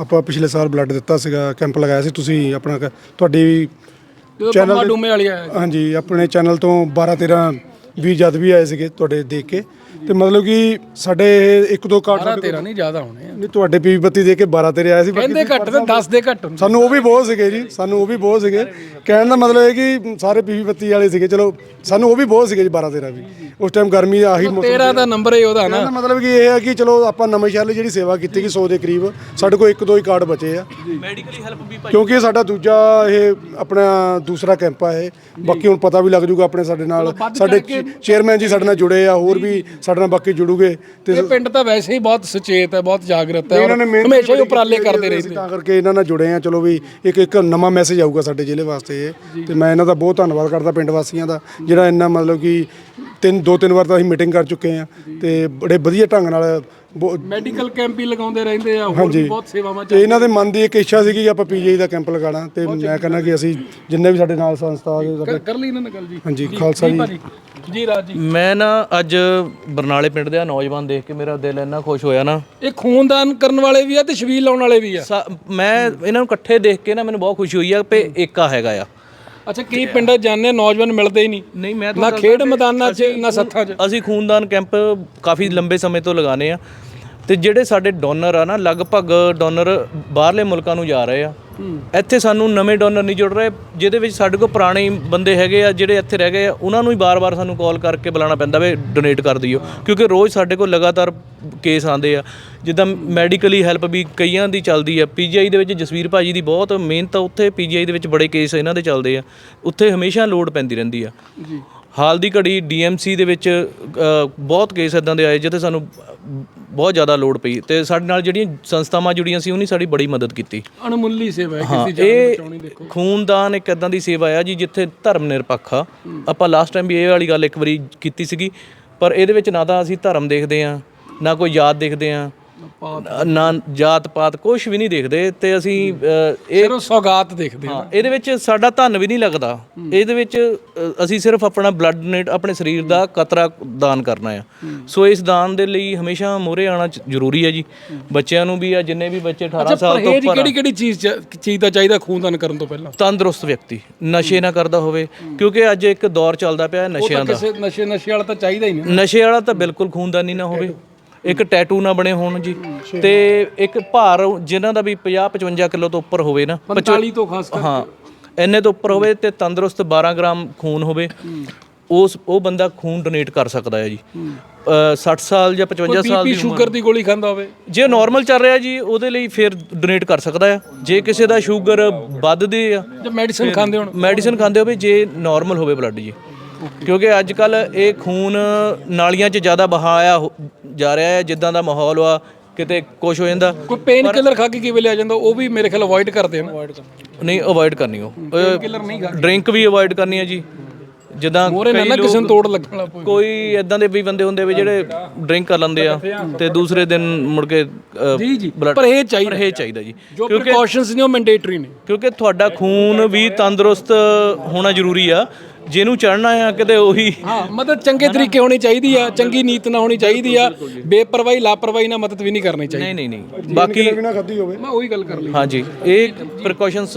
Speaker 4: ਆਪਾਂ ਪਿਛਲੇ ਸਾਲ ਬਲੱਡ ਦਿੱਤਾ ਸੀਗਾ ਕੈਂਪ ਲਗਾਇਆ ਸੀ ਤੁਸੀਂ ਆਪਣਾ ਤੁਹਾਡੀ
Speaker 1: ਜਦੋਂ
Speaker 4: Channel
Speaker 1: ਪੰਮਾ
Speaker 4: ਦੇ-
Speaker 1: ਡੂਮੇ ਵਾਲੀ ਆਇਆ
Speaker 4: ਹਾਂਜੀ ਆਪਣੇ ਚੈਨਲ ਤੋਂ 12 13 20 ਜਦ ਵੀ ਆਏ ਸੀਗੇ ਤੁਹਾਡੇ ਦੇਖ ਕੇ। ਤੇ ਮਤਲਬ ਕਿ ਸਾਡੇ ਇਹ ਇੱਕ ਦੋ ਕਾਰਡ
Speaker 1: 12
Speaker 4: ਸਾਡੇ
Speaker 1: 13 ਨਹੀਂ ਜ਼ਿਆਦਾ ਹੋਣੇ ਆ।
Speaker 4: ਨਹੀਂ ਤੁਹਾਡੇ ਪੀਵੀ ਬੱਤੀ ਦੇ ਕੇ 12 13 ਆਏ ਸੀ ਬਾਕੀ
Speaker 1: ਕਹਿੰਦੇ ਘੱਟ ਤੇ 10 ਦੇ ਘੱਟ ਹੁੰਦੇ।
Speaker 4: ਸਾਨੂੰ ਉਹ ਵੀ ਬਹੁਤ ਸੀਗੇ ਜੀ ਸਾਨੂੰ ਉਹ ਵੀ ਬਹੁਤ ਸੀਗੇ। ਕਹਿਣ ਦਾ ਮਤਲਬ ਹੈ ਕਿ ਸਾਰੇ ਪੀਵੀ ਬੱਤੀ ਵਾਲੇ ਸੀਗੇ ਚਲੋ ਸਾਨੂੰ ਉਹ ਵੀ ਬਹੁਤ ਸੀਗੇ ਜੀ 12 13 ਵੀ। ਉਸ ਟਾਈਮ ਗਰਮੀ ਦਾ ਆਹੀ ਮੌਸਮ
Speaker 1: 13 ਦਾ ਨੰਬਰ ਹੀ ਉਹਦਾ ਨਾ।
Speaker 4: ਮਤਲਬ ਕਿ ਇਹ ਹੈ ਕਿ ਚਲੋ ਆਪਾਂ ਨਵੇਂ ਸ਼ਹਿਰ ਲਈ ਜਿਹੜੀ ਸੇਵਾ ਕੀਤੀ ਕਿ 100 ਦੇ ਕਰੀਬ ਸਾਡੇ ਕੋਲ ਇੱਕ ਦੋ ਹੀ ਕਾਰਡ ਬਚੇ ਆ।
Speaker 3: ਮੈਡੀਕਲੀ ਹੈਲਪ ਵੀ
Speaker 4: ਕਿਉਂਕਿ ਇਹ ਸਾਡਾ ਦੂਜਾ ਇਹ ਆਪਣਾ ਦੂਸਰਾ ਕੈਂਪ ਆ ਇਹ। ਬਾਕੀ ਹੁਣ ਪਤਾ ਵੀ ਲੱਗ ਜੂਗਾ ਆਪਣੇ ਸਾਡੇ ਨਾਲ ਸਾਡੇ ਚੇਅਰਮੈਨ ਜੀ ਸਾਡੇ ਨਾਲ ਜੁੜੇ ਆ ਹੋਰ ਵੀ ਸਾਡੇ ਨਾਲ ਬਾਕੀ ਜੁੜੂਗੇ ਤੇ
Speaker 1: ਇਹ ਪਿੰਡ ਤਾਂ ਵੈਸੇ ਹੀ ਬਹੁਤ ਸੁਚੇਤ ਹੈ ਬਹੁਤ ਜਾਗਰਤ ਹੈ ਔਰ ਹਮੇਸ਼ਾ ਹੀ ਉਪਰਾਲੇ ਕਰਦੇ ਰਹਿੰਦੇ
Speaker 4: ਤਾਂ ਕਰਕੇ ਇਹਨਾਂ ਨਾਲ ਜੁੜੇ ਆ ਚਲੋ ਵੀ ਇੱਕ ਇੱਕ ਨਵਾਂ ਮੈਸੇਜ ਆਊਗਾ ਸਾਡੇ ਜ਼ਿਲ੍ਹੇ ਵਾਸਤੇ ਇਹ। ਤੇ ਮੈਂ ਇਹਨਾਂ ਦਾ ਬਹੁਤ ਧੰਨਵਾਦ ਕਰਦਾ ਪਿੰਡ ਵਾਸੀਆਂ ਦਾ ਜਿਹੜਾ ਇੰਨਾ ਮਤਲਬ ਕਿ ਤਿੰਨ ਦੋ ਤਿੰਨ ਵਾਰ ਤਾਂ ਅਸੀਂ ਮੀਟਿੰਗ ਕਰ ਚੁੱਕੇ ਆ ਤੇ ਬੜੇ ਵਧੀਆ ਢੰਗ ਨਾਲ
Speaker 1: ਮੈਡੀਕਲ ਕੈਂਪ ਹੀ ਲਗਾਉਂਦੇ ਰਹਿੰਦੇ ਆ ਹੋਰ ਵੀ ਬਹੁਤ ਸੇਵਾਵਾਂ
Speaker 4: ਤੇ ਇਹਨਾਂ ਦੇ ਮਨ ਦੀ ਇੱਕ ਇੱਛਾ ਸੀਗੀ ਕਿ ਆਪਾਂ ਪੀਜੀਆਈ ਦਾ ਕੈਂਪ ਲਗਾਉਣਾ ਤੇ ਮੈਂ ਕਹਿੰਦਾ ਕਿ ਅਸੀਂ ਜਿੰਨੇ ਵੀ ਸਾਡੇ ਨਾਲ ਸੰਸਥਾ ਦੇ ਸਾਡੇ
Speaker 1: ਕਰ- ਲਈ ਇਹਨਾਂ ਨਾਲ ਗੱਲ ਜੀ।
Speaker 4: ਹਾਂਜੀ ਖਾਲਸਾ ਜੀ
Speaker 1: ਭਾਜੀ। ਜੀ ਰਾਜ ਜੀ।
Speaker 3: ਮੈਂ ਨਾ ਅੱਜ ਬਰਨਾਲੇ ਪਿੰਡ ਦੇ ਆ ਨੌਜਵਾਨ ਦੇਖ ਕੇ ਮੇਰਾ ਦਿਲ ਇੰਨਾ ਖੁਸ਼ ਹੋਇਆ ਨਾ।
Speaker 1: ਇਹ ਖੂਨਦਾਨ ਕਰਨ ਵਾਲੇ ਵੀ ਆ ਤੇ ਛਬੀਲ ਲਾਉਣ ਵਾਲੇ ਵੀ ਆ।
Speaker 3: ਸਾ- ਮੈਂ ਇਹਨਾਂ ਨੂੰ ਇਕੱਠੇ ਦੇਖ ਕੇ ਨਾ ਮੈਨੂੰ ਬਹੁਤ ਖੁਸ਼ੀ ਹੋਈ ਆ ਕਿ ਏਕਾ ਹੈਗਾ ਆ।
Speaker 1: ਅੱਛਾ ਕਈ ਪਿੰਡਾਂ ਆ, ਨੌਜਵਾਨ ਮਿਲਦੇ ਹੀ ਨਹੀਂ।
Speaker 3: ਨਹੀਂ ਮੈਂ
Speaker 1: ਨਾ ਖੇਡ ਮੈਦਾਨਾਂ 'ਚ ਨਾ ਸੱਥਾਂ 'ਚ।
Speaker 3: ਅਸੀਂ ਖੂਨਦਾਨ ਕੈਂਪ ਕਾਫੀ ਲੰਬੇ ਸਮੇਂ ਤੋਂ ਲਗਾਣੇ ਆ ਤੇ ਜਿਹੜੇ ਸਾਡੇ ਡੋਨਰ ਆ ਨਾ ਲਗਭਗ ਡੋਨਰ ਬਾਹਰਲੇ ਮੁਲਕਾਂ ਨੂੰ ਜਾ ਰਹੇ ਆ। ਇੱਥੇ ਸਾਨੂੰ ਨਵੇਂ ਡੋਨਰ ਨਹੀਂ ਜੁੜ ਰਹੇ ਜਿਹਦੇ ਵਿੱਚ ਸਾਡੇ ਕੋਲ ਪੁਰਾਣੇ ਬੰਦੇ ਹੈਗੇ ਆ ਜਿਹੜੇ ਇੱਥੇ ਰਹਿ ਗਏ ਆ ਉਹਨਾਂ ਨੂੰ ਹੀ ਬਾਰ-ਬਾਰ ਸਾਨੂੰ ਕਾਲ ਕਰਕੇ ਬੁਲਾਉਣਾ ਪੈਂਦਾ ਵੇ ਡੋਨੇਟ ਕਰ ਦਿਓ। ਕਿਉਂਕਿ ਰੋਜ਼ ਸਾਡੇ ਕੋਲ ਲਗਾਤਾਰ ਕੇਸ ਆਉਂਦੇ ਆ। ਜਿੱਦਾਂ ਮੈਡੀਕਲੀ ਹੈਲਪ ਵੀ ਕਈਆਂ ਦੀ ਚੱਲਦੀ ਆ। ਪੀਜੀਆਈ ਦੇ ਵਿੱਚ ਜਸਵੀਰ ਭਾਜੀ ਦੀ ਬਹੁਤ ਮਿਹਨਤ ਆ ਉੱਥੇ ਪੀਜੀਆਈ ਦੇ ਵਿੱਚ ਬੜੇ ਕੇਸ ਇਹਨਾਂ ਦੇ ਚੱਲਦੇ ਆ। ਉੱਥੇ ਹਮੇਸ਼ਾ ਲੋਡ ਪੈਂਦੀ ਰਹਿੰਦੀ ਆ। ਜੀ। ਹਾਲ ਦੀ ਘੜੀ ਡੀਐਮਸੀ ਦੇ ਵਿੱਚ ਬਹੁਤ ਕੇਸ ਇਦਾਂ ਦੇ ਆਏ ਜਿੱਥੇ ਸਾਨੂੰ ਬਹੁਤ ਜ਼ਿਆਦਾ ਲੋਡ ਪਈ ਤੇ ਸਾਡੇ ਨਾਲ ਜਿਹੜੀਆਂ ਸੰਸਥਾਵਾਂ ਜੁੜੀਆਂ ਸੀ ਉਹਨੇ ਸਾਡੀ ਬੜੀ ਮਦਦ ਕੀਤੀ।
Speaker 1: ਅਣਮੁੱਲੀ ਸੇਵਾ ਹੈ ਕਿਸੇ ਜਾਨ ਬਚਾਉਣੀ ਦੇਖੋ।
Speaker 3: ਖੂਨਦਾਨ ਇੱਕ ਇਦਾਂ ਦੀ ਸੇਵਾ ਆ ਜੀ ਜਿੱਥੇ ਧਰਮ ਨਿਰਪੱਖ ਆ। ਆਪਾਂ ਲਾਸਟ ਟਾਈਮ ਵੀ ਇਹ ਵਾਲੀ ਗੱਲ ਇੱਕ ਵਾਰੀ ਕੀਤੀ ਸੀਗੀ ਪਰ ਇਹਦੇ ਵਿੱਚ ਨਾ ਤਾਂ ਅਸੀਂ ਧਰਮ ਦੇਖਦੇ ਆ ਨਾ ਕੋਈ ਜਾਤ ਦੇਖਦੇ ਆ ਨਾ ਜਾਤ ਪਾਤ ਕੁਝ ਵੀ ਨਹੀਂ ਦੇਖਦੇ ਤੇ ਅਸੀਂ ਇਹ
Speaker 1: ਸਿਰਫ ਸੌਗਾਤ ਦੇਖਦੇ
Speaker 3: ਹਾਂ ਇਹਦੇ ਵਿੱਚ ਸਾਡਾ ਧਨ ਵੀ ਨਹੀਂ ਲੱਗਦਾ। ਇਹਦੇ ਵਿੱਚ ਅਸੀਂ ਸਿਰਫ ਆਪਣਾ ਬਲੱਡ ਡੋਨੇਟ ਆਪਣੇ ਸਰੀਰ ਦਾ ਕਤਰਾ ਦਾਨ ਕਰਨਾ ਆ। ਸੋ ਇਸ ਦਾਨ ਦੇ ਲਈ ਹਮੇਸ਼ਾ ਮੋਰੇ ਆਣਾ ਜ਼ਰੂਰੀ ਹੈ ਜੀ। ਬੱਚਿਆਂ ਨੂੰ ਵੀ ਆ ਜਿੰਨੇ ਵੀ ਬੱਚੇ 18
Speaker 1: ਅੱਛਾ
Speaker 3: ਸਾਲ ਤੋਂ ਉੱਪਰ
Speaker 1: ਕਿਹੜੀ ਕਿਹੜੀ ਚੀਜ਼ ਚੀਜ਼ ਦਾ ਚਾਹੀਦਾ ਖੂਨਦਾਨ ਕਰਨ ਤੋਂ ਪਹਿਲਾਂ?
Speaker 3: ਤੰਦਰੁਸਤ ਵਿਅਕਤੀ ਨਸ਼ੇ ਨਾ ਕਰਦਾ ਹੋਵੇ ਕਿਉਂਕਿ ਅੱਜ ਇੱਕ ਦੌਰ ਚੱਲਦਾ ਪਿਆ ਨਸ਼ਿਆਂ ਦਾ।
Speaker 1: ਨਸ਼ੇ ਨਸ਼ੇ ਵਾਲਾ ਤਾਂ ਚਾਹੀਦਾ ਹੀ ਨਹੀਂ
Speaker 3: ਨਸ਼ੇ ਵਾਲਾ ਤਾਂ ਬਿਲਕੁਲ ਖੂਨਦਾਨੀ ਨਾ ਹੋਵੇ। ਇੱਕ ਟੈਟੂ ਨਾ ਬਣੇ ਹੋਣ ਜੀ। ਤੇ ਇੱਕ ਭਾਰ ਜਿਨ੍ਹਾਂ ਦਾ ਵੀ 50 55 ਕਿਲੋ ਤੋਂ ਉੱਪਰ ਹੋਵੇ ਨਾ
Speaker 1: 45 ਤੋਂ ਖਾਸ ਕਰ
Speaker 3: ਹਾਂ ਇੰਨੇ ਤੋਂ ਉੱਪਰ ਹੋਵੇ ਤੇ ਤੰਦਰੁਸਤ 12 ਗ੍ਰਾਮ ਖੂਨ ਹੋਵੇ ਉਸ ਉਹ ਬੰਦਾ ਖੂਨ ਡੋਨੇਟ ਕਰ ਸਕਦਾ ਹੈ ਜੀ। ਅ, 60 ਸਾਲ ਜਾਂ 55 ਸਾਲ ਦੀ
Speaker 1: ਸ਼ੂਗਰ ਦੀ ਗੋਲੀ ਖਾਂਦਾ ਹੋਵੇ।
Speaker 3: ਜੇ ਨਾਰਮਲ ਚੱਲ ਰਿਹਾ ਜੀ ਉਹਦੇ ਲਈ ਫਿਰ ਡੋਨੇਟ ਕਰ ਸਕਦਾ ਆ ਜੇ ਕਿਸੇ ਦਾ ਸ਼ੂਗਰ ਵੱਧਦੀ ਆ
Speaker 1: ਜਾਂ ਮੈਡੀਸਿਨ ਖਾਂਦੇ ਹੋਣ।
Speaker 3: ਮੈਡੀਸਿਨ ਖਾਂਦੇ ਹੋਵੇ ਜੇ ਨਾਰਮਲ ਹੋਵੇ ਬਲੱਡ ਜੀ। ਕਿਉਂਕਿ ਅੱਜ ਕੱਲ ਇਹ ਖੂਨ ਨਾਲੀਆਂ 'ਚ ਜ਼ਿਆਦਾ ਬਹਾਇਆ ਹੋ- ਜਾ ਰਿਹਾ ਹੈ ਜਿੱਦਾਂ ਦਾ ਮਾਹੌਲ ਆ ਕਿਤੇ ਕੁਝ ਹੋ ਜਾਂਦਾ।
Speaker 1: ਕੋਈ ਪੇਨ ਕਿਲਰ ਖਾ ਕੇ ਕਿਵੇਂ ਲਿਆ ਜਾਂਦਾ ਉਹ ਵੀ ਮੇਰੇ ਖਿਆਲ ਅਵੋਇਡ ਕਰਦੇ ਹਨ
Speaker 3: ਨਹੀਂ ਅਵੋਇਡ ਕਰਨੀ ਉਹ।
Speaker 1: ਕਿਲਰ ਨਹੀਂ ਖਾ
Speaker 3: ਡਰਿੰਕ ਵੀ ਅਵੋਇਡ ਕਰਨੀ ਹੈ ਜੀ। ਜਿੱਦਾਂ
Speaker 1: ਮੋਰੇ ਨਾ
Speaker 3: ਕਈ
Speaker 1: ਨਾ ਕਿਸੇ ਨੂੰ ਤੋੜ ਲੱਗਣ ਵਾਲਾ ਪਵੇ
Speaker 3: ਕੋਈ ਇਦਾਂ ਦੇ ਵੀ ਬੰਦੇ ਹੁੰਦੇ ਵੀ ਜਿਹੜੇ ਡਰਿੰਕ ਕਰ ਲੈਂਦੇ ਆ ਤੇ ਦੂਸਰੇ ਦਿਨ ਮੁੜ ਕੇ ਅ,
Speaker 1: ਜੀ ਜੀ
Speaker 3: blood-
Speaker 1: ਪਰਹੇਜ ਚਾਹੀਦਾ।
Speaker 3: ਪਰਹੇਜ਼ ਚਾਹੀਦਾ ਜੀ।
Speaker 1: ਜੋ ਪ੍ਰੀਕਾਸ਼ਨਸ ਨੇ ਉਹ ਮੈਂਡੇਟਰੀ ਨੇ।
Speaker 3: ਕਿਉਂਕਿ ਤੁਹਾਡਾ ਖੂਨ ਵੀ ਤੰਦਰੁਸਤ ਹੋਣਾ ਜ਼ਰੂਰੀ ਆ। ਜਿਹਨੂੰ ਚੜਨਾ ਆ ਕਿਤੇ ਉਹੀ
Speaker 1: ਹਾਂ ਮਦਦ ਚੰਗੇ ਤਰੀਕੇ ਹੋਣੀ ਚਾਹੀਦੀ ਆ ਚੰਗੀ ਨੀਤ ਨਾ ਹੋਣੀ ਚਾਹੀਦੀ ਆ ਬੇਪਰਵਾਹੀ ਲਾਪਰਵਾਹੀ ਨਾਲ ਮਦਦ ਵੀ ਨਹੀਂ ਕਰਨੀ ਚਾਹੀਦੀ।
Speaker 3: ਨਹੀਂ ਨਹੀਂ ਨਹੀਂ। ਬਾਕੀ
Speaker 4: ਬਿਨਾ ਖਾਦੀ ਹੋਵੇ।
Speaker 1: ਮੈਂ ਉਹੀ ਗੱਲ ਕਰ ਲਈ।
Speaker 3: ਹਾਂਜੀ ਇਹ ਪ੍ਰੀਕਾਸ਼ਨਸ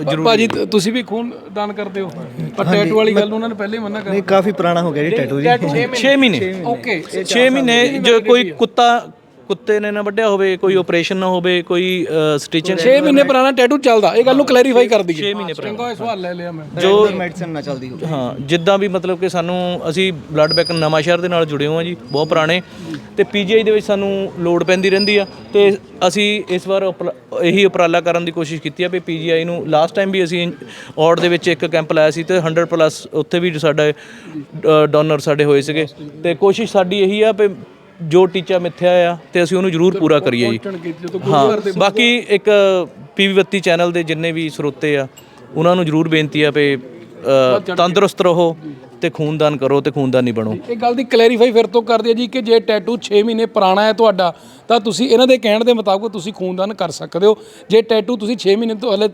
Speaker 3: ਜ਼ਰੂਰ
Speaker 1: ਭਾਜੀ ਤ- ਤੁਸੀਂ ਵੀ ਖੂਨ ਦਾਨ ਕਰਦੇ ਹੋ? ਪਰ ਟੈਟੂ ਵਾਲੀ ਗੱਲ ਉਹਨਾਂ ਨੇ ਪਹਿਲੇ ਹੀ ਮਨਾ ਕਰ
Speaker 5: ਨਹੀਂ ਕਾਫੀ ਪੁਰਾਣਾ ਹੋ ਗਿਆ ਜੀ ਟੈਟੂ ਜੀ।
Speaker 3: 6 ਮਹੀਨੇ।
Speaker 1: ਓਕੇ
Speaker 3: 6 ਮਹੀਨੇ ਜੋ ਕੋਈ ਕੁੱਤਾ ਕੁੱਤੇ ਨੇ ਨਾ ਵੱਢਿਆ ਹੋਵੇ ਕੋਈ ਆਪਰੇਸ਼ਨ ਨਾ ਹੋਵੇ ਕੋਈ ਸਟਿਚਿੰਗ
Speaker 1: 6 ਮਹੀਨੇ ਪੁਰਾਣਾ ਟੈਟੂ ਚੱਲਦਾ ਇਹ ਗੱਲ ਨੂੰ ਕਲੈਰੀਫਾਈ ਕਰ ਦਈਏ 6 ਮਹੀਨੇ ਪੁਰਾਣਾ। ਚੰਗਾ ਇਹ ਸਵਾਲ ਲੈ ਲਿਆ ਮੈਂ।
Speaker 3: ਜੋ
Speaker 5: ਮੈਡੀਸਨ ਨਾ ਚੱਲਦੀ ਹੋਵੇ
Speaker 3: ਹਾਂ ਜਿੱਦਾਂ ਵੀ ਮਤਲਬ ਕਿ ਸਾਨੂੰ ਅਸੀਂ ਬਲੱਡ ਬੈਂਕ ਨਵਾਂ ਸ਼ਹਿਰ ਦੇ ਨਾਲ ਜੁੜੇ ਹੋਏ ਹਾਂ ਜੀ ਬਹੁਤ ਪੁਰਾਣੇ। ਤੇ ਪੀਜੀਆਈ ਦੇ ਵਿੱਚ ਸਾਨੂੰ ਲੋਡ ਪੈਂਦੀ ਰਹਿੰਦੀ ਆ। ਤੇ ਅਸੀਂ ਇਸ ਵਾਰ ਉਪਰ- ਇਹੀ ਉਪਰਾਲਾ ਕਰਨ ਦੀ ਕੋਸ਼ਿਸ਼ ਕੀਤੀ ਆ ਵੀ ਪੀਜੀਆਈ ਨੂੰ ਲਾਸਟ ਟਾਈਮ ਵੀ ਅਸੀਂ ਔੜ ਦੇ ਵਿੱਚ ਇੱਕ ਕੈਂਪ ਲਾਇਆ ਸੀ ਤੇ 100 ਪਲੱਸ ਉੱਥੇ ਵੀ ਸਾਡੇ ਡੋਨਰ ਸਾਡੇ ਹੋਏ ਸੀਗੇ। ਤੇ ਕੋਸ਼ਿਸ਼ ਸਾਡੀ ਇਹੀ ਆ ਵੀ ਜੋ ਟੀਚਾ ਮਿੱਥਿਆ ਆ ਤੇ ਅਸੀਂ ਉਹਨੂੰ ਜ਼ਰੂਰ ਪੂਰਾ ਕਰੀਏ ਜੀ। ਹਾਂ ਬਾਕੀ ਇੱਕ ਪੀਵੀ ਬੱਤੀ ਚੈਨਲ ਦੇ ਜਿੰਨੇ ਵੀ ਸਰੋਤੇ ਆ ਉਹਨਾਂ ਨੂੰ ਜ਼ਰੂਰ ਬੇਨਤੀ ਆ ਵੀ ਤੰਦਰੁਸਤ ਰਹੋ ਤੇ ਖੂਨਦਾਨ ਕਰੋ ਤੇ ਖੂਨਦਾਨੀ ਬਣੋ।
Speaker 1: ਇਹ ਗੱਲ ਦੀ ਕਲੈਰੀਫਾਈ ਫਿਰ ਤੋਂ ਕਰ ਦਿਓ ਜੀ ਕਿ ਜੇ ਟੈਟੂ 6 ਮਹੀਨੇ ਪੁਰਾਣਾ ਹੈ ਤੁਹਾਡਾ ਤਾਂ ਤੁਸੀਂ ਇਹਨਾਂ ਦੇ ਕਹਿਣ ਦੇ ਮੁਤਾਬਕ ਤੁਸੀਂ ਖੂਨਦਾਨ ਕਰ ਸਕਦੇ ਹੋ। ਜੇ ਟੈਟੂ ਤੁਸੀਂ 6 ਮਹੀਨੇ ਤੋਂ ਹਲੇ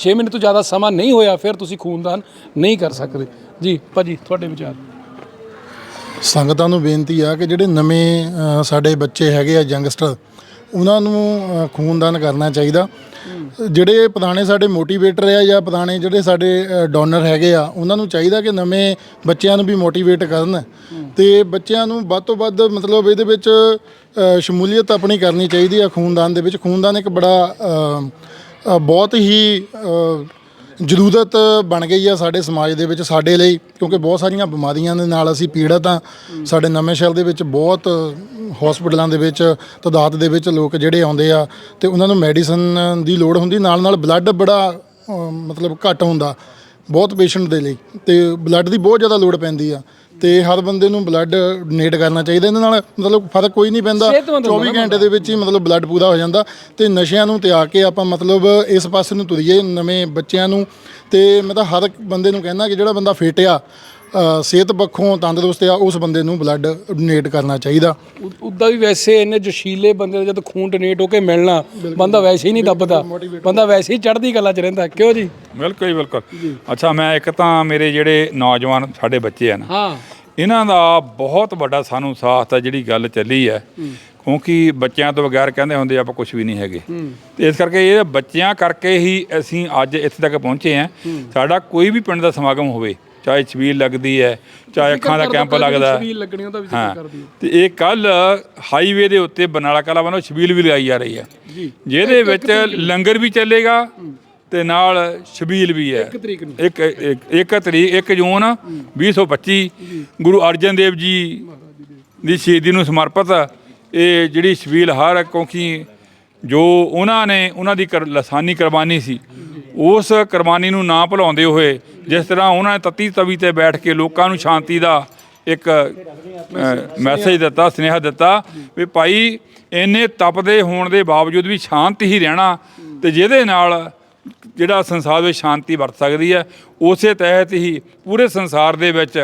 Speaker 1: 6 ਮਹੀਨੇ ਤੋਂ ਜ਼ਿਆਦਾ ਸਮਾਂ ਨਹੀਂ ਹੋਇਆ ਫਿਰ ਤੁਸੀਂ ਖੂਨਦਾਨ ਨਹੀਂ ਕਰ ਸਕਦੇ। ਜੀ ਭਾਜੀ ਤੁਹਾਡੇ ਵਿਚਾਰ।
Speaker 6: ਸੰਗਤਾਂ ਨੂੰ ਬੇਨਤੀ ਆ ਕਿ ਜਿਹੜੇ ਨਵੇਂ ਅ, ਸਾਡੇ ਬੱਚੇ ਹੈਗੇ ਆ ਯੰਗਸਟਰ ਉਹਨਾਂ ਨੂੰ ਅ, ਖੂਨਦਾਨ ਕਰਨਾ ਚਾਹੀਦਾ। ਜਿਹੜੇ ਪੁਰਾਣੇ ਸਾਡੇ ਮੋਟੀਵੇਟਰ ਆ ਜਾਂ ਪੁਰਾਣੇ ਜਿਹੜੇ ਸਾਡੇ ਡੋਨਰ ਹੈਗੇ ਆ ਉਹਨਾਂ ਨੂੰ ਚਾਹੀਦਾ ਕਿ ਨਵੇਂ ਬੱਚਿਆਂ ਨੂੰ ਵੀ ਮੋਟੀਵੇਟ ਕਰਨ ਤੇ ਬੱਚਿਆਂ ਨੂੰ ਵੱਧ ਤੋਂ ਵੱਧ ਮਤਲਬ ਇਹਦੇ ਵਿੱਚ ਅ, ਸ਼ਮੂਲੀਅਤ ਆਪਣੀ ਕਰਨੀ ਚਾਹੀਦੀ ਆ ਖੂਨਦਾਨ ਦੇ ਵਿੱਚ। ਖੂਨਦਾਨ ਇੱਕ ਬੜਾ ਅ, ਅ, ਬਹੁਤ ਹੀ ਅ, ਜ਼ਰੂਰਤ ਬਣ ਗਈ ਆ ਸਾਡੇ ਸਮਾਜ ਦੇ ਵਿੱਚ ਸਾਡੇ ਲਈ ਕਿਉਂਕਿ ਬਹੁਤ ਸਾਰੀਆਂ ਬਿਮਾਰੀਆਂ ਦੇ ਨਾਲ ਅਸੀਂ ਪੀੜਤ ਆ ਸਾਡੇ ਨਵੇਂ ਸ਼ਹਿਰ ਦੇ ਵਿੱਚ ਬਹੁਤ ਹਸਪੀਟਲਾਂ ਦੇ ਵਿੱਚ ਤਦਾਦ ਦੇ ਵਿੱਚ ਲੋਕ ਜਿਹੜੇ ਆਉਂਦੇ ਆ ਤੇ ਉਹਨਾਂ ਨੂੰ ਮੈਡੀਸਨ ਦੀ ਲੋੜ ਹੁੰਦੀ ਨਾਲ ਨਾਲ ਬਲੱਡ ਬੜਾ ਅ, ਮਤਲਬ ਘੱਟ ਹੁੰਦਾ। ਬਹੁਤ ਪੇਸ਼ੈਂਟ ਦੇ ਲਈ ਤੇ ਬਲੱਡ ਦੀ ਬਹੁਤ ਜ਼ਿਆਦਾ ਲੋੜ ਪੈਂਦੀ ਆ ਤੇ ਹਰ ਬੰਦੇ ਨੂੰ ਬਲੱਡ ਡੋਨੇਟ ਕਰਨਾ ਚਾਹੀਦਾ ਇਹਨਾਂ ਨਾਲ ਮਤਲਬ ਫ਼ਰਕ ਕੋਈ ਨਹੀਂ ਪੈਂਦਾ।
Speaker 1: ਸਿਹਤਮੰਦ ਹੁੰਦਾ
Speaker 6: 24 ਘੰਟੇ ਦੇ ਵਿੱਚ ਹੀ ਮਤਲਬ ਬਲੱਡ ਪੂਰਾ ਹੋ ਜਾਂਦਾ ਤੇ ਨਸ਼ਿਆਂ ਨੂੰ ਤਿਆਗ ਕੇ ਆਪਾਂ ਮਤਲਬ ਇਸ ਪਾਸੇ ਨੂੰ ਤੁਰੀਏ ਨਵੇਂ ਬੱਚਿਆਂ ਨੂੰ ਤੇ ਮੈਂ ਤਾਂ ਹਰ ਬੰਦੇ ਨੂੰ ਕਹਿੰਦਾ ਕਿ ਜਿਹੜਾ ਬੰਦਾ ਫਿੱਟ ਆ ਸਿਹਤ ਪੱਖੋਂ ਤੰਦਰੁਸਤ ਆ ਉਸ ਬੰਦੇ ਨੂੰ ਬਲੱਡ ਡੋਨੇਟ ਕਰਨਾ ਚਾਹੀਦਾ।
Speaker 1: ਉਦਾਂ ਵੀ ਵੈਸੇ ਇੰਨੇ ਜਸ਼ੀਲੇ ਬੰਦੇ ਦਾ ਜਦ ਖੂਨ ਡੋਨੇਟ ਹੋ ਕੇ ਮਿਲਣਾ ਬੰਦਾ ਵੈਸੇ ਹੀ ਨਹੀਂ ਦੱਬਦਾ। ਬੰਦਾ ਵੈਸੇ ਹੀ ਚੜ੍ਹਦੀ ਕਲਾ 'ਚ ਰਹਿੰਦਾ ਕਿਉਂ ਜੀ?
Speaker 2: ਬਿਲਕੁਲ ਜੀ ਬਿਲਕੁਲ। ਅੱਛਾ ਮੈਂ ਇੱਕ ਤਾਂ ਮੇਰੇ ਜਿਹੜੇ ਨੌਜਵਾਨ ਸਾਡੇ ਬੱਚੇ ਆ ਨਾ
Speaker 1: ਹਾਂ।
Speaker 2: ਇਹਨਾਂ ਦਾ ਬਹੁਤ ਵੱਡਾ ਸਾਨੂੰ ਸਾਥ ਹੈ ਜਿਹੜੀ ਗੱਲ ਚੱਲੀ ਹੈ। ਕਿਉਂਕਿ ਬੱਚਿਆਂ ਤੋਂ ਬਗੈਰ ਕਹਿੰਦੇ ਹੁੰਦੇ ਆਪਾਂ ਕੁਝ ਵੀ ਨਹੀਂ ਹੈਗੇ। ਤੇ ਇਸ ਕਰਕੇ ਇਹ ਬੱਚਿਆਂ ਕਰਕੇ ਹੀ ਅਸੀਂ ਅੱਜ ਇੱਥੇ ਤੱਕ ਪਹੁੰਚੇ ਹਾਂ। ਸਾਡਾ ਕੋਈ ਵੀ ਪਿੰਡ ਦਾ ਸਮਾਗਮ ਹੋਵੇ ਚਾਹੇ ਛਬੀਲ ਲੱਗਦੀ ਹੈ ਚਾਹੇ ਅੱਖਾਂ ਦਾ ਕੈਂਪ ਲੱਗਦਾ ਹੈ।
Speaker 1: ਛਬੀਲ ਲੱਗਣੀ ਉਹਦਾ ਵੀ ਜ਼ਿਕਰ
Speaker 2: ਹਾਂ।
Speaker 1: ਕਰ ਦਿਓ
Speaker 2: ਤੇ ਇਹ ਕੱਲ ਹਾਈਵੇ ਦੇ ਉੱਤੇ ਬਰਨਾਲਾ ਕਲਾ ਵੱਲੋਂ ਛਬੀਲ ਵੀ ਲਗਾਈ ਜਾ ਰਹੀ ਹੈ। ਜਿਹਦੇ ਵਿੱਚ ਲੰਗਰ ਵੀ ਚੱਲੇਗਾ ਤੇ ਨਾਲ ਛਬੀਲ ਵੀ ਹੈ।
Speaker 1: ਇੱਕ ਤਰੀਕ ਨੂੰ।
Speaker 2: ਇੱਕ ਇੱਕ- ਇੱਕ ਤਰੀਕ 1 ਜੂਨ 2025 ਗੁਰੂ ਅਰਜਨ ਦੇਵ ਜੀ ਦੀ। ਸ਼ਹੀਦੀ ਨੂੰ ਸਮਰਪਿਤ ਇਹ ਜਿਹੜੀ ਛਬੀਲ ਹਰ ਕਿਉਂਕਿ ਜੋ ਉਹਨਾਂ ਨੇ, ਉਹਨਾਂ ਦੀ ਕਰ- ਲਸਾਨੀ ਕੁਰਬਾਨੀ ਸੀ, ਉਸ ਕੁਰਬਾਨੀ ਨੂੰ ਨਾ ਭੁਲਾਉਂਦੇ ਹੋਏ, ਜਿਸ ਤਰ੍ਹਾਂ ਉਹਨਾਂ ਨੇ ਤਤੀ ਤਵੀ ਤੇ ਬੈਠ ਕੇ ਲੋਕਾਂ ਨੂੰ ਸ਼ਾਂਤੀ ਦਾ ਇੱਕ ਮੈਸੇਜ ਦਿੱਤਾ, ਸੁਨੇਹਾ ਦਿੱਤਾ ਵੀ ਭਾਈ ਇੰਨੇ ਤਪਦੇ ਹੋਣ ਦੇ ਬਾਵਜੂਦ ਵੀ ਸ਼ਾਂਤ ਹੀ ਰਹਿਣਾ ਤੇ ਜਿਹਦੇ ਨਾਲ ਜਿਹੜਾ ਸੰਸਾਰ ਵਿੱਚ ਸ਼ਾਂਤੀ ਵਰਤ ਸਕਦੀ ਹੈ, ਉਸੇ ਤਹਿਤ ਹੀ ਪੂਰੇ ਸੰਸਾਰ ਦੇ ਵਿੱਚ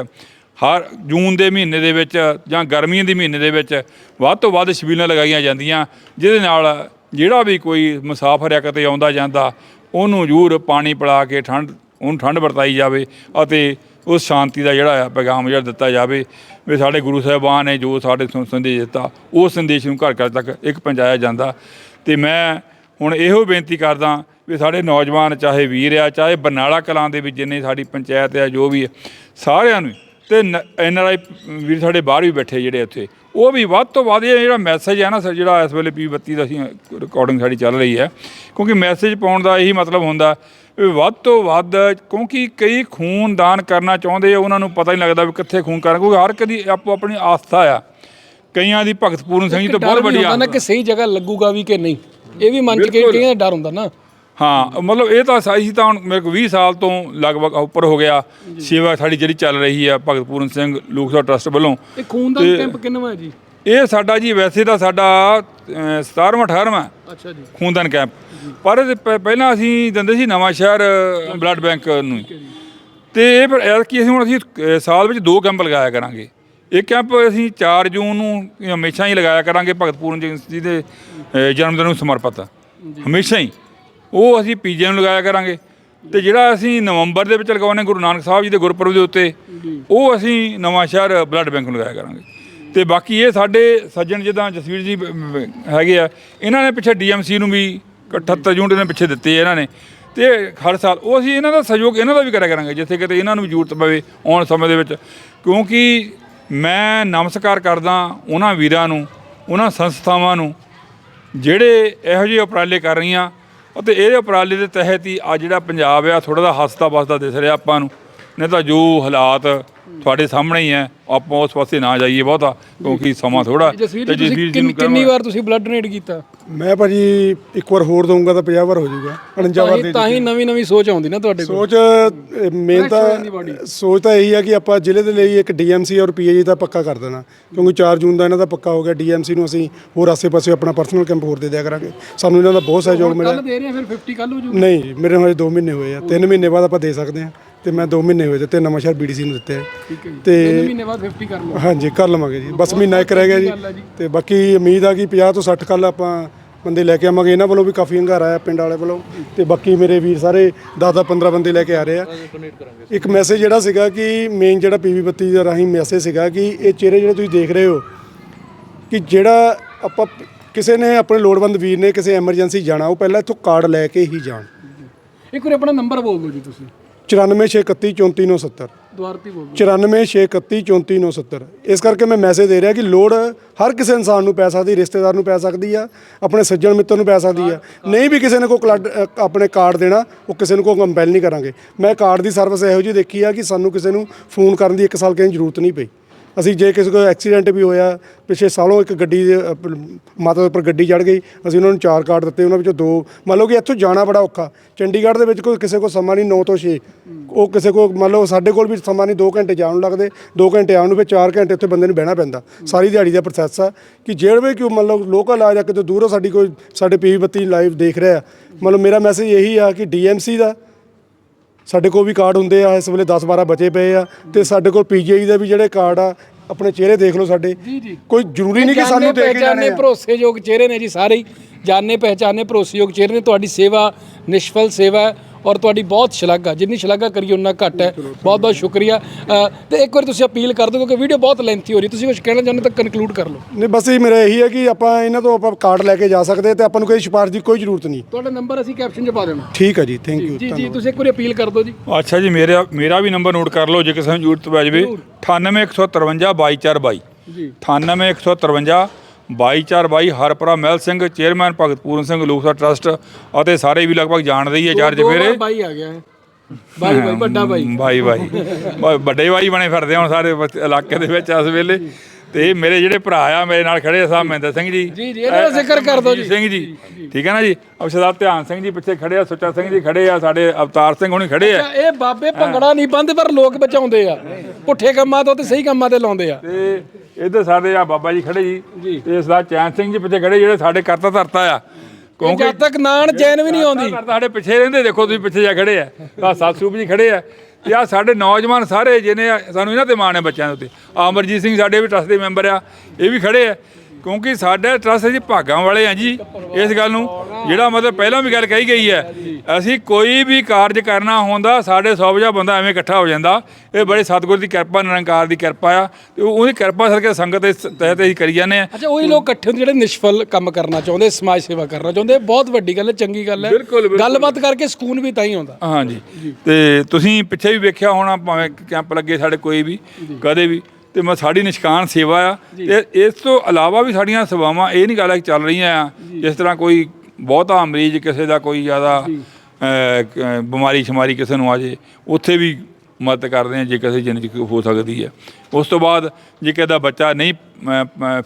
Speaker 2: ਹਰ ਜੂਨ ਦੇ ਮਹੀਨੇ ਦੇ ਵਿੱਚ ਜਾਂ ਗਰਮੀਆਂ ਦੇ ਮਹੀਨੇ ਦੇ ਵਿੱਚ ਵੱਧ ਤੋਂ ਵੱਧ ਸ਼ਬੀਲਾਂ ਲਗਾਈਆਂ ਜਾਂਦੀਆਂ, ਜਿਹਦੇ ਨਾਲ ਜਿਹੜਾ ਵੀ ਕੋਈ ਮੁਸਾਫਰ ਆ ਕਿਤੇ ਆਉਂਦਾ ਜਾਂਦਾ, ਉਹਨੂੰ ਜ਼ਰੂਰ ਪਾਣੀ ਪਿਲਾ ਕੇ ਠੰਡ, ਉਹਨੂੰ ਠੰਡ ਵਰਤਾਈ ਜਾਵੇ ਅਤੇ ਉਸ ਸ਼ਾਂਤੀ ਦਾ ਜਿਹੜਾ ਆ ਪੈਗਾਮ ਜਿਹੜਾ ਦਿੱਤਾ ਜਾਵੇ। ਵੀ ਸਾਡੇ ਗੁਰੂ ਸਾਹਿਬਾਨ ਨੇ ਜੋ ਸਾਡੇ ਸੰਦੇਸ਼ ਦਿੱਤਾ, ਉਹ ਸੰਦੇਸ਼ ਨੂੰ ਘਰ ਘਰ ਤੱਕ ਇੱਕ ਪਹੁੰਚਾਇਆ ਜਾਂਦਾ। ਤੇ ਮੈਂ ਹੁਣ ਇਹੋ ਬੇਨਤੀ ਕਰਦਾ ਵੀ ਸਾਡੇ ਨੌਜਵਾਨ ਚਾਹੇ ਵੀਰ ਆ, ਚਾਹੇ ਬਰਨਾਲਾ ਕਲਾਂ ਦੇ ਵਿੱਚ ਜਿੰਨੇ ਸਾਡੀ ਪੰਚਾਇਤ ਆ, ਜੋ ਵੀ ਸਾਰਿਆਂ ਨੂੰ ਤੇ ਐਨ ਆਰ ਆਈ ਵੀਰ ਸਾਡੇ ਬਾਹਰ ਵੀ ਬੈਠੇ ਜਿਹੜੇ ਇੱਥੇ ਉਹ ਵੀ ਵੱਧ ਤੋਂ ਵੱਧ ਇਹ ਜਿਹੜਾ ਮੈਸੇਜ ਹੈ ਨਾ ਸਰ ਜਿਹੜਾ ਇਸ ਵੇਲੇ ਪੀ 32 ਦਾ ਅਸੀਂ ਰਿਕਾਰਡਿੰਗ ਸਾਡੀ ਚੱਲ ਰਹੀ ਹੈ ਕਿਉਂਕਿ ਮੈਸੇਜ ਪਾਉਣ ਦਾ ਇਹੀ ਮਤਲਬ ਹੁੰਦਾ ਵੀ ਵੱਧ ਤੋਂ ਵੱਧ ਕਿਉਂਕਿ ਕਈ ਖੂਨ ਦਾਨ ਕਰਨਾ ਚਾਹੁੰਦੇ ਆ ਉਹਨਾਂ ਨੂੰ ਪਤਾ ਨਹੀਂ ਲੱਗਦਾ ਵੀ ਕਿੱਥੇ ਖੂਨ ਕਰਨਾ ਕਿਉਂਕਿ ਹਰ ਕਦੀ ਆਪੋ ਆਪਣੀ ਆਸਥਾ ਆ। ਕਈਆਂ ਦੀ ਭਗਤ ਪੂਰਨ ਸਿੰਘ ਜੀ ਤੋਂ ਬਹੁਤ ਵੱਡੀ
Speaker 1: ਨਾ
Speaker 2: ਆਸਥਾ।
Speaker 1: ਕਿ ਸਹੀ ਜਗ੍ਹਾ ਲੱਗੂਗਾ ਵੀ ਕਿ ਨਹੀਂ। ਇਹ ਵੀ ਮਨ 'ਚ ਕਈ ਕਈਆਂ ਦਾ ਡਰ ਹੁੰਦਾ ਨਾ।
Speaker 2: ਹਾਂ ਮਤਲਬ ਇਹ ਤਾਂ ਸਹੀ ਤਾਂ ਹੁਣ ਮੇਰੇ ਕੋਲ 20 ਸਾਲ ਤੋਂ ਲਗਭਗ ਉੱਪਰ ਹੋ ਗਿਆ। ਸੇਵਾ ਸਾਡੀ ਜਿਹੜੀ ਚੱਲ ਰਹੀ ਆ ਭਗਤ ਪੂਰਨ ਸਿੰਘ ਲੋਕ ਸਭਾ ਟਰਸਟ ਵੱਲੋਂ।
Speaker 1: ਇਹ ਖੂਨ ਦਾ
Speaker 2: ਤੇ-
Speaker 1: ਕੈਂਪ ਕਿੰਨਵਾਂ ਹੈ ਜੀ?
Speaker 2: ਇਹ ਸਾਡਾ ਜੀ ਵੈਸੇ ਤਾਂ ਸਾਡਾ 17ਵਾਂ 18ਵਾਂ
Speaker 1: ਅੱਛਾ ਜੀ।
Speaker 2: ਖੂਨਦਾਨ ਕੈਂਪ। ਪਰ ਪਹਿਲਾਂ ਅਸੀਂ ਦਿੰਦੇ ਸੀ ਨਵਾਂ ਸ਼ਹਿਰ ਬਲੱਡ ਬੈਂਕ ਨੂੰ। ਤੇ ਇਹ ਫਿਰ ਐਤਕੀ ਅਸੀਂ ਹੁਣ ਅਸੀਂ ਸਾਲ ਵਿੱਚ ਦੋ ਕੈਂਪ ਲਗਾਇਆ ਕਰਾਂਗੇ। ਇੱਕ ਕੈਂਪ ਅਸੀਂ 4 ਜੂਨ ਨੂੰ ਹਮੇਸ਼ਾ ਹੀ ਲਗਾਇਆ ਕਰਾਂਗੇ ਭਗਤ ਪੂਰਨ ਸਿੰਘ ਜੀ ਦੇ ਜਨਮ ਦਿਨ ਨੂੰ ਸਮਰਪਿਤ। ਹਮੇਸ਼ਾ ਹੀ। ਉਹ ਅਸੀਂ ਪੀਜੇ ਨੂੰ ਲਗਾਇਆ ਕਰਾਂਗੇ। ਤੇ ਜਿਹੜਾ ਅਸੀਂ ਨਵੰਬਰ ਦੇ ਵਿੱਚ ਲਗਾਉਣੇ ਗੁਰੂ ਨਾਨਕ ਸਾਹਿਬ ਜੀ ਦੇ ਗੁਰਪੁਰਬ ਦੇ ਉੱਤੇ ਉਹ ਅਸੀਂ ਨਵਾਂ ਸ਼ਹਿਰ ਬਲੱਡ ਬੈਂਕ ਨੂੰ ਲਗਾਇਆ ਕਰਾਂਗੇ। ਤੇ ਬਾਕੀ ਇਹ ਸਾਡੇ ਸੱਜਣ ਜਿੱਦਾਂ ਜਸਵੀਰ ਜੀ ਹੈਗੇ ਆ ਇਹਨਾਂ ਨੇ ਪਿੱਛੇ ਡੀਐਮਸੀ ਨੂੰ ਵੀ 78 ਯੂਨਿਟ ਨੇ ਪਿੱਛੇ ਦਿੱਤੇ ਇਹਨਾਂ ਨੇ। ਤੇ ਹਰ ਸਾਲ ਉਹ ਅਸੀਂ ਇਹਨਾਂ ਦਾ ਸਹਿਯੋਗ ਇਹਨਾਂ ਦਾ ਵੀ ਕਰਿਆ ਕਰਾਂਗੇ ਜਿੱਥੇ ਕਿਤੇ ਇਹਨਾਂ ਨੂੰ ਵੀ ਜ਼ਰੂਰਤ ਪਵੇ ਆਉਣ ਸਮੇਂ ਦੇ ਵਿੱਚ। ਕਿਉਂਕਿ ਮੈਂ ਨਮਸਕਾਰ ਕਰਦਾ ਉਹਨਾਂ ਵੀਰਾਂ ਨੂੰ ਉਹਨਾਂ ਸੰਸਥਾਵਾਂ ਨੂੰ ਜਿਹੜੇ ਇਹੋ ਜਿਹੇ ਉਪਰਾਲੇ ਕਰ ਰਹੀਆਂ ਅਤੇ ਇਹਦੇ ਉਪਰਾਲੇ ਦੇ ਤਹਿਤ ਹੀ ਆ ਜਿਹੜਾ ਪੰਜਾਬ ਆ ਥੋੜਾ ਜਿਹਾ ਹੱਸਦਾ ਵੱਸਦਾ ਦਿਸ ਰਿਹਾ ਆਪਾਂ ਨੂੰ। ਨਹੀਂ ਤਾਂ ਜੋ ਹਾਲਾਤ ਤੁਹਾਡੇ ਸਾਹਮਣੇ ਹੀ ਹੈ। ਆਪਾਂ ਉਸ ਪਾਸੇ ਨਾ ਜਾਈਏ ਬਹੁਤਾ ਕਿਉਂਕਿ ਸਮਾਂ ਥੋੜਾ
Speaker 1: ਜਸਵੀਰ ਜੀ ਤੁਸੀਂ ਕਿੰਨੀ ਕਿੰਨੀ ਵਾਰ ਤੁਸੀਂ ਬਲੱਡ ਡੋਨੇਟ ਕੀਤਾ?
Speaker 4: ਮੈਂ ਭਾਜੀ ਇੱਕ ਵਾਰ ਹੋਰ ਦਊਂਗਾ ਤਾਂ 50 ਵਾਰ ਹੋ ਜਾਊਗਾ। 49 ਵਾਰ
Speaker 1: ਤਾਂ
Speaker 4: ਦੇ
Speaker 1: ਹੀ ਤਾਂ ਹੀ ਨਵੀਂ ਨਵੀਂ ਸੋਚ ਆਉਂਦੀ ਨਾ ਤੁਹਾਡੇ ਕੋਲ।
Speaker 4: ਸੋਚ ਮੇਨ ਤਾਂ ਸੋਚ ਤਾਂ ਇਹੀ ਆ ਕਿ ਆਪਾਂ ਜ਼ਿਲ੍ਹੇ ਦੇ ਲਈ ਇੱਕ ਡੀਐਮਸੀ ਔਰ ਪੀਏਜੀ ਦਾ ਪੱਕਾ ਕਰ ਦੇਣਾ। ਕਿਉਂਕਿ 4 ਜੂਨ ਦਾ ਇਹਨਾਂ ਦਾ ਪੱਕਾ ਹੋ ਗਿਆ। ਡੀਐਮਸੀ ਨੂੰ ਅਸੀਂ ਹੋਰ ਆਸੇ-ਪਾਸੇ ਆਪਣਾ ਪਰਸਨਲ ਕੈਂਪ ਹੋਰ ਦੇ ਦਿਆ ਕਰਾਂਗੇ। ਸਾਨੂੰ ਇਹਨਾਂ ਦਾ ਬਹੁਤ ਸਹਿਯੋਗ ਮਿਲਿਆ।
Speaker 1: ਕੱਲ ਦੇ ਰਹੇ ਆ ਫਿਰ 50 ਕੱਲ ਹੋ ਜੂ
Speaker 4: ਨਹੀਂ ਜੀ, ਮੇਰੇ ਹਜੇ 2 ਮਹੀਨੇ ਹੋਏ ਆ। 3 ਮਹੀਨੇ ਬਾਅਦ ਆਪਾਂ ਦੇ ਸਕਦੇ ਹਾਂ। ਤੇ ਮੈਂ 2 ਮਹੀਨੇ ਹੋਏ ਤੇ ਤੇ ਨਵਾਂ ਸ਼ਹਿਰ ਬੀਡੀਸੀ ਨੂੰ ਦਿੱਤੇ
Speaker 1: ਠੀਕ ਹੈ ਜੀ।
Speaker 4: ਤੇ
Speaker 1: ਮਹੀਨੇ ਬਾਅਦ 50 ਕਰ ਲਓ।
Speaker 4: ਹਾਂਜੀ ਕਰ ਲਵਾਂਗੇ ਜੀ। ਬਸ ਮਹੀਨਾ ਇੱਕ ਰਹਿ ਗਿਆ ਜੀ। ਤੇ ਬਾਕੀ ਉਮੀਦ ਆ ਕਿ 50 ਤੋਂ 60 ਕੱਲ ਆਪਾਂ ਬੰਦੇ ਲੈ ਕੇ ਆਵਾਂਗੇ। ਇਹਨਾਂ ਵੱਲੋਂ ਵੀ ਕਾਫੀ ਹੰਗਾਰਾ ਆਇਆ ਪਿੰਡ ਵਾਲੇ ਵੱਲੋਂ। ਤੇ ਬਾਕੀ ਮੇਰੇ ਵੀਰ ਸਾਰੇ 10 15 ਬੰਦੇ ਲੈ ਕੇ ਆ ਰਹੇ ਆ। ਇੱਕ ਮੈਸੇਜ ਜਿਹੜਾ ਸੀਗਾ ਕਿ ਮੇਨ ਜਿਹੜਾ ਪੀਵੀ ਬੱਤੀ ਦਾ ਰਾਹੀਂ ਮੈਸੇਜ ਸੀਗਾ ਕਿ ਇਹ ਚਿਹਰੇ ਜਿਹੜੇ ਤੁਸੀਂ ਦੇਖ ਰਹੇ ਹੋ ਕਿ ਜਿਹੜਾ ਆਪਾਂ ਕਿਸੇ ਨੇ ਆਪਣੇ ਲੋੜਵੰਦ ਵੀਰ ਨੇ ਕਿਸੇ ਐਮਰਜੈਂਸੀ ਜਾਣਾ ਉਹ ਪਹਿਲਾਂ ਇੱਥੋਂ ਕਾਰਡ ਲੈ ਕੇ ਹੀ ਜਾਣ।
Speaker 1: ਇੱਕ ਵਾਰ ਆਪਣਾ ਨੰਬਰ ਬੋਲ ਦਿਓ ਜੀ ਤੁਸੀਂ।
Speaker 4: 94631
Speaker 1: ਦੁਬਾਰਾ ਤੇ ਬੋਲ। ਦਿਓ
Speaker 4: 94631 ਇਸ ਕਰਕੇ ਮੈਂ ਮੈਸੇਜ ਦੇ ਰਿਹਾ ਕਿ ਲੋੜ ਹਰ ਕਿਸੇ ਇਨਸਾਨ ਨੂੰ ਪੈ ਸਕਦੀ ਰਿਸ਼ਤੇਦਾਰ ਨੂੰ ਪੈ ਸਕਦੀ ਆ ਆਪਣੇ ਸੱਜਣ ਮਿੱਤਰ ਨੂੰ ਪੈ ਸਕਦੀ ਆ। ਨਹੀਂ ਵੀ ਕਿਸੇ ਨੇ ਕੋਈ ਆਪਣੇ ਕਾਰਡ ਦੇਣਾ ਉਹ ਕਿਸੇ ਨੂੰ ਕੋਈ ਕੰਪੈਲ ਨਹੀਂ ਕਰਾਂਗੇ। ਮੈਂ ਕਾਰਡ ਦੀ ਸਰਵਿਸ ਇਹੋ ਜਿਹੀ ਦੇਖੀ ਆ ਕਿ ਸਾਨੂੰ ਕਿਸੇ ਨੂੰ ਫੋਨ ਕਰਨ ਦੀ ਇੱਕ ਸਾਲ ਕਿਸੇ ਜ਼ਰੂਰਤ ਨਹੀਂ ਪਈ। ਅਸੀਂ ਜੇ ਕਿਸੇ ਕੋਈ ਐਕਸੀਡੈਂਟ ਵੀ ਹੋਇਆ ਪਿਛੇ ਸਾਲੋਂ ਇੱਕ ਗੱਡੀ ਦੇ ਅ, ਮਾਤਾ ਦੇ ਉੱਪਰ ਗੱਡੀ ਚੜ ਗਈ ਅਸੀਂ ਉਹਨਾਂ ਨੂੰ ਚਾਰ ਕਾਰਡ ਦਿੱਤੇ ਉਹਨਾਂ ਵਿੱਚੋਂ ਦੋ ਮੰਨ ਲਓ ਕਿ ਇੱਥੋਂ ਜਾਣਾ ਬੜਾ ਔਖਾ। ਚੰਡੀਗੜ੍ਹ ਦੇ ਵਿੱਚ ਕੋਈ ਕਿਸੇ ਕੋਲ ਸਮਾਂ ਨਹੀਂ 9 ਤੋਂ 6 ਉਹ ਕਿਸੇ ਕੋਲ ਮੰਨ ਲਓ ਸਾਡੇ ਕੋਲ ਵੀ ਸਮਾਂ ਨਹੀਂ 2 ਘੰਟੇ ਜਾਣ ਨੂੰ ਲੱਗਦੇ 2 ਘੰਟੇ ਆਉਣ ਨੂੰ ਫਿਰ 4 ਘੰਟੇ ਉੱਥੇ ਬੰਦੇ ਨੂੰ ਬਹਿਣਾ ਪੈਂਦਾ। ਸਾਰੀ ਦਿਹਾੜੀ ਦਾ ਪ੍ਰੋਸੈਸ ਆ ਕਿ ਜਿਹੜੇ ਕਿ ਮੰਨ ਲਓ ਲੋਕਲ ਆ ਜਾਂ ਕਿਤੇ ਦੂਰੋਂ ਸਾਡੀ ਕੋਈ ਸਾਡੇ ਪੀਵੀ ਬੱਤੀ ਲਾਈਵ ਦੇਖ ਰਿਹਾ। ਮੰਨ ਲਓ ਮੇਰਾ ਮੈਸੇਜ ਇਹੀ ਆ ਕਿ ਡੀਐਮਸੀ ਦਾ ਸਾਡੇ ਕੋਲ ਵੀ ਕਾਰਡ ਹੁੰਦੇ ਆ ਇਸ ਵੇਲੇ 10 12 ਬਚੇ ਪਏ ਆ ਤੇ ਸਾਡੇ ਕੋਲ ਪੀਜੀਆਈ ਦੇ ਵੀ ਜਿਹੜੇ ਕਾਰਡ ਆ ਆਪਣੇ ਚਿਹਰੇ ਦੇਖ ਲਓ ਸਾਡੇ।
Speaker 1: ਜੀ।
Speaker 4: ਕੋਈ ਜ਼ਰੂਰੀ ਨਹੀਂ ਕਿ ਸਾਨੂੰ ਦੇ ਕੇ ਜਾਣੇ
Speaker 1: ਭਰੋਸੇਯੋਗ ਚਿਹਰੇ ਨੇ ਜੀ ਸਾਰੇ ਹੀ। ਜਾਣੇ ਪਹਿਚਾਨੇ ਭਰੋਸੇਯੋਗ ਚਿਹਰੇ ਨੇ ਤੁਹਾਡੀ ਸੇਵਾ ਨਿਸ਼ਫਲ ਸੇਵਾ ਹੈ। ਔਰ ਤੁਹਾਡੀ ਬਹੁਤ ਸ਼ਲਾਘਾ ਜਿੰਨੀ ਸ਼ਲਾਘਾ ਕਰੀਏ ਉਹਨਾਂ ਘੱਟ ਹੈ। ਬਹੁਤ ਬਹੁਤ ਸ਼ੁਕਰੀਆ। ਤੇ ਇੱਕ ਵਾਰ ਤੁਸੀਂ ਅਪੀਲ ਕਰ ਦਿਓ ਕਿਉਂਕਿ ਵੀਡੀਓ ਬਹੁਤ ਲੈਂਥੀ ਹੋ ਰਹੀ ਤੁਸੀਂ ਕੁਝ ਕਹਿਣਾ ਚਾਹੁੰਦੇ ਤਾਂ ਕਨਕਲੂਡ ਕਰ ਲਓ।
Speaker 4: ਨਹੀਂ ਬਸ ਇਹ ਮੇਰਾ ਇਹੀ ਹੈ ਕਿ ਆਪਾਂ ਇਹਨਾਂ ਤੋਂ ਆਪਾਂ ਕਾਰਡ ਲੈ ਕੇ ਜਾ ਸਕਦੇ ਤੇ ਆਪਾਂ ਨੂੰ ਕੋਈ ਸਿਫਾਰਿਸ਼ ਦੀ ਕੋਈ ਜ਼ਰੂਰਤ ਨਹੀਂ।
Speaker 1: ਤੁਹਾਡਾ ਨੰਬਰ ਅਸੀਂ ਕੈਪਸ਼ਨ 'ਚ ਪਾ ਦੇਣਾ।
Speaker 4: ਠੀਕ ਹੈ ਜੀ ਥੈਂਕ ਯੂ
Speaker 1: ਜੀ ਜੀ ਤੁਸੀਂ ਇੱਕ ਵਾਰੀ ਅਪੀਲ ਕਰ ਦਿਓ ਜੀ।
Speaker 2: ਅੱਛਾ ਜੀ ਮੇਰਾ ਮੇਰਾ ਵੀ ਨੰਬਰ ਨੋਟ ਕਰ ਲਓ ਜੇ ਕਿਸੇ ਨੂੰ ਜ਼ਰੂਰਤ ਪੈ ਜਾਵੇ। 9815524422
Speaker 1: ਜੀ।
Speaker 2: 9815 ਭਾਈਚਾਰ ਬਾਈ ਹਰਪਰਾ ਮਹਿਲ ਸਿੰਘ ਚੇਅਰਮੈਨ ਭਗਤ ਪੂਰਨ ਸਿੰਘ ਲੋਕਸਭਾ ਟਰਸਟ ਅਤੇ ਸਾਰੇ ਵੀ ਲਗਭਗ ਜਾਣਦੇ ਹੀ ਆ ਚਾਰ ਜਫੇਰੇ।
Speaker 1: ਬਾਈ ਆ ਗਿਆ। ਬਾਈ ਬਾਈ ਵੱਡਾ ਬਾਈ।
Speaker 2: ਬਾਈ ਬਾਈ। ਵੱਡੇ ਬਾਈ ਬਣੇ ਫਿਰਦੇ ਹੁਣ ਸਾਰੇ ਇਲਾਕੇ ਦੇ ਵਿੱਚ ਇਸ ਵੇਲੇ। ਤੇ ਮੇਰੇ ਜਿਹੜੇ ਭਰਾ ਆ ਮੇਰੇ ਨਾਲ ਖੜੇ ਆ ਸਾਹਿਬ ਮਹਿੰਦਰ ਸਿੰਘ ਜੀ।
Speaker 1: ਜੀ, ਜੀ, ਇਹਨਾਂ ਦਾ ਜ਼ਿਕਰ ਕਰ ਦਿਓ ਜੀ।
Speaker 2: ਸਿੰਘ ਜੀ। ਠੀਕ ਹੈ ਨਾ ਜੀ? ਅਫਸਰ ਧਿਆਨ ਸਿੰਘ ਜੀ ਪਿੱਛੇ ਖੜੇ ਆ ਸੁੱਚਾ ਸਿੰਘ ਜੀ ਖੜੇ ਆ ਸਾਡੇ ਅਵਤਾਰ ਸਿੰਘ ਹੁਣੀ ਖੜੇ ਆ।
Speaker 1: ਇਹ ਬਾਬੇ ਭੰਗੜਾ ਨਹੀਂ ਬੰਦ ਪਰ ਲੋਕ ਬਚਾਉਂਦੇ ਆ। ਪੁੱਠੇ ਕੰਮਾਂ ਤੋਂ ਤੇ ਸਹੀ ਕੰਮਾਂ ਤੇ ਲਾਉਂਦੇ ਆ।
Speaker 2: ਤੇ ਇੱਧਰ ਸਾਡੇ ਆ ਬਾਬਾ ਜੀ ਖੜੇ ਜੀ। ਤੇ ਇਸ ਦਾ ਚੈਨ ਸਿੰਘ ਜੀ ਪਿੱਛੇ ਖੜੇ ਜਿਹੜੇ ਸਾਡੇ ਕਰਤਾ ਧਰਤਾ ਆ।
Speaker 1: ਕਿਉਂਕਿ ਜਦ ਤੱਕ ਨਾਨ ਚੈਨ ਵੀ ਨਹੀਂ ਆਉਂਦੀ।
Speaker 2: ਸਾਡੇ ਪਿੱਛੇ ਰਹਿੰਦੇ ਦੇਖੋ ਤੁਸੀਂ ਪਿੱਛੇ ਜਾ ਖੜੇ ਆ। ਆ ਸਤਸੂਪ ਜੀ ਖੜੇ ਆ। ਤੇ ਆ ਸਾਡੇ ਨੌਜਵਾਨ ਸਾਰੇ ਜਿਹਨੇ ਆ, ਸਾਨੂੰ ਇਹਨਾਂ ਤੇ ਮਾਣ ਹੈ ਬੱਚਿਆਂ ਦੇ ਉੱਤੇ। ਅਮਰਜੀਤ ਸਿੰਘ ਸਾਡੇ ਵੀ ਟਰਸਟ ਦੇ ਮੈਂਬਰ ਆ ਇਹ ਵੀ ਖੜੇ ਆ। ਕਿਉਂਕਿ ਸਾਡਾ ਟਰਸਟ ਜੀ ਭਾਗਾਂ ਵਾਲੇ ਆ ਜੀ ਇਸ ਗੱਲ ਨੂੰ। ਜਿਹੜਾ ਮਤਲਬ ਪਹਿਲਾਂ ਵੀ ਗੱਲ ਕਹੀ ਗਈ ਹੈ ਅਸੀਂ ਕੋਈ ਵੀ ਕਾਰਜ ਕਰਨਾ ਹੁੰਦਾ ਸਾਡੇ 100 ਵਜਾ ਬੰਦਾ ਐਵੇਂ ਇਕੱਠਾ ਹੋ ਜਾਂਦਾ। ਇਹ ਬੜੇ ਸਤਿਗੁਰ ਦੀ ਕਿਰਪਾ ਨਿਰੰਕਾਰ ਦੀ ਕਿਰਪਾ ਆ। ਤੇ ਉਹ- ਉਹਦੀ ਕਿਰਪਾ ਕਰਕੇ ਸੰਗਤ ਦੇ ਤਹਿਤ ਅਸੀਂ ਕਰੀ ਜਾਂਦੇ ਆ
Speaker 1: ਅੱਛਾ ਉਹੀ ਲੋਕ ਇਕੱਠੇ ਹੁੰਦੇ ਜਿਹੜੇ ਨਿਸ਼ਫਲ ਕੰਮ ਕਰਨਾ ਚਾਹੁੰਦੇ ਸਮਾਜ ਸੇਵਾ ਕਰਨਾ ਚਾਹੁੰਦੇ ਬਹੁਤ ਵੱਡੀ ਗੱਲ ਹੈ ਚੰਗੀ ਗੱਲ ਹੈ। ਗੱਲਬਾਤ ਕਰਕੇ ਸਕੂਨ ਵੀ ਤਾਂ ਹੀ ਆਉਂਦਾ।
Speaker 2: ਹਾਂਜੀ। ਤੇ ਤੁਸੀਂ ਪਿੱਛੇ ਵੀ ਵੇਖਿਆ ਹੋਣਾ ਭਾਵੇਂ ਕੈਂਪ ਲੱਗੇ ਸਾਡੇ ਕੋਈ ਵੀ ਕਦੇ ਵੀ। ਤੇ ਮੈਂ ਸਾਡੀ ਨਿਸ਼ਕਾਨ ਸੇਵਾ ਆ। ਤੇ ਇਸ ਤੋਂ ਇਲਾਵਾ ਵੀ ਸਾਡੀਆਂ ਸੇਵਾਵਾਂ ਇਹ ਨਹੀਂ ਗੱਲ ਹੈ ਕਿ ਚੱਲ ਰਹੀਆਂ ਆ। ਜਿਸ ਤਰ੍ਹਾਂ ਕੋਈ ਬਹੁਤਾ ਮਰੀਜ਼ ਕਿਸੇ ਦਾ ਕੋਈ ਜ਼ਿਆਦਾ ਬਿਮਾਰੀ ਸ਼ਮਾਰੀ ਕਿਸੇ ਨੂੰ ਆ ਜੇ ਉੱਥੇ ਵੀ ਮਦਦ ਕਰਦੇ ਆ ਜੇ ਕਿਸੇ ਜਿੰਨ ਚ ਹੋ ਸਕਦੀ ਹੈ ਉਸ ਤੋਂ ਬਾਅਦ ਜੇ ਕਿਸੇ ਦਾ ਬੱਚਾ ਨਹੀਂ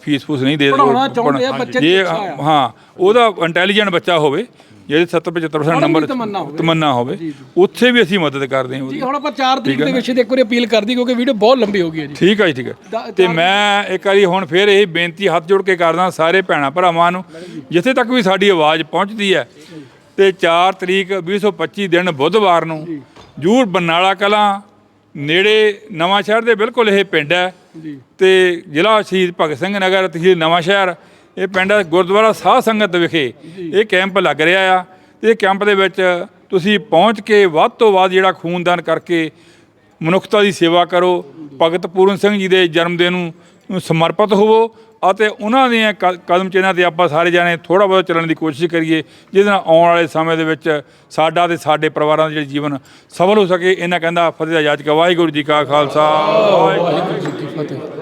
Speaker 2: ਫੀਸ ਫੂਸ ਨਹੀਂ ਦੇ
Speaker 1: ਪੜ੍ਹਾਉਣਾ ਚਾਹੁੰਦੇ ਆ, ਬੱਚੇ ਦੀ
Speaker 2: ਜੇ। ਹਾਂ ਉਹਦਾ ਇੰਟੈਲੀਜੈਂਟ ਬੱਚਾ ਹੋਵੇ ਜਿਹਦੇ 70 75% ਨੰਬਰ
Speaker 1: ਤਮੰਨਾ ਹੋਵੇ।
Speaker 2: ਉੱਥੇ ਵੀ ਅਸੀਂ ਮਦਦ ਕਰਦੇ ਹਾਂ
Speaker 1: ਹੈ ਹੁਣ ਆਪਾਂ 4 ਤਰੀਕ ਦੇ ਤੇ ਇੱਕ ਵਾਰੀ ਅਪੀਲ ਕਰਦੀ ਕਿਉਂਕਿ ਵੀਡੀਓ ਬਹੁਤ ਲੰਬੀ ਹੋ ਗਈ ਹੈ ਜੀ।
Speaker 2: ਠੀਕ ਹੈ ਜੀ ਠੀਕ ਹੈ। ਤੇ ਮੈਂ ਇੱਕ ਵਾਰੀ ਹੁਣ ਫੇਰ ਇਹ ਬੇਨਤੀ ਹੱਥ ਜੋੜ ਕੇ ਕਰਦਾ ਸਾਰੇ ਭੈਣਾਂ ਭਰਾਵਾਂ ਨੂੰ ਜਿੱਥੇ ਤੱਕ ਵੀ ਸਾਡੀ ਆਵਾਜ਼ ਪਹੁੰਚਦੀ ਹੈ ਤੇ 4 ਤਰੀਕ 2025 ਦਿਨ ਬੁੱਧਵਾਰ ਨੂੰ ਜੂਰ ਬਰਨਾਲਾ ਕਲਾਂ ਨੇੜੇ ਨਵਾਂ ਸ਼ਹਿਰ ਦੇ ਬਿਲਕੁਲ ਇਹ ਪਿੰਡ ਹੈ। ਤੇ ਜ਼ਿਲ੍ਹਾ ਸ਼ਹੀਦ ਭਗਤ ਸਿੰਘ ਨਗਰ ਤਹਿਸੀਲ ਨਵਾਂ ਸ਼ਹਿਰ ਇਹ ਪਿੰਡ ਗੁਰਦੁਆਰਾ ਸਾਧ ਸੰਗਤ ਵਿਖੇ ਇਹ ਕੈਂਪ ਲੱਗ ਰਿਹਾ ਆ ਤੇ ਇਹ ਕੈਂਪ ਦੇ ਵਿੱਚ ਤੁਸੀਂ ਪਹੁੰਚ ਕੇ ਵੱਧ ਤੋਂ ਵੱਧ ਜਿਹੜਾ ਖੂਨਦਾਨ ਕਰਕੇ ਮਨੁੱਖਤਾ ਦੀ ਸੇਵਾ ਕਰੋ, ਭਗਤ ਪੂਰਨ ਸਿੰਘ ਜੀ ਦੇ ਜਨਮ ਦਿਨ ਨੂੰ ਸਮਰਪਿਤ ਹੋਵੋ ਅਤੇ ਉਹਨਾਂ ਦੀਆਂ ਕਦਮ ਚਿੰਨ੍ਹਾਂ ਤੇ ਆਪਾਂ ਸਾਰੇ ਜਾਣੇ ਥੋੜਾ ਬਹੁਤ ਚੱਲਣ ਦੀ ਕੋਸ਼ਿਸ਼ ਕਰੀਏ, ਜਿਹਦੇ ਨਾਲ ਆਉਣ ਵਾਲੇ ਸਮੇਂ ਦੇ ਵਿੱਚ ਸਾਡਾ ਤੇ ਸਾਡੇ ਪਰਿਵਾਰਾਂ ਦਾ ਜਿਹੜਾ ਜੀਵਨ ਸਫਲ ਹੋ ਸਕੇ ਇਹਨਾਂ ਕਹਿੰਦਾ ਫਤਿਹ ਦਾ ਯਾਚਕ, ਵਾਹਿਗੁਰੂ ਜੀ ਕਾ ਖਾਲਸਾ। ਵਾਹਿਗੁਰੂ ਜੀ ਕੀ ਫਤਿਹ।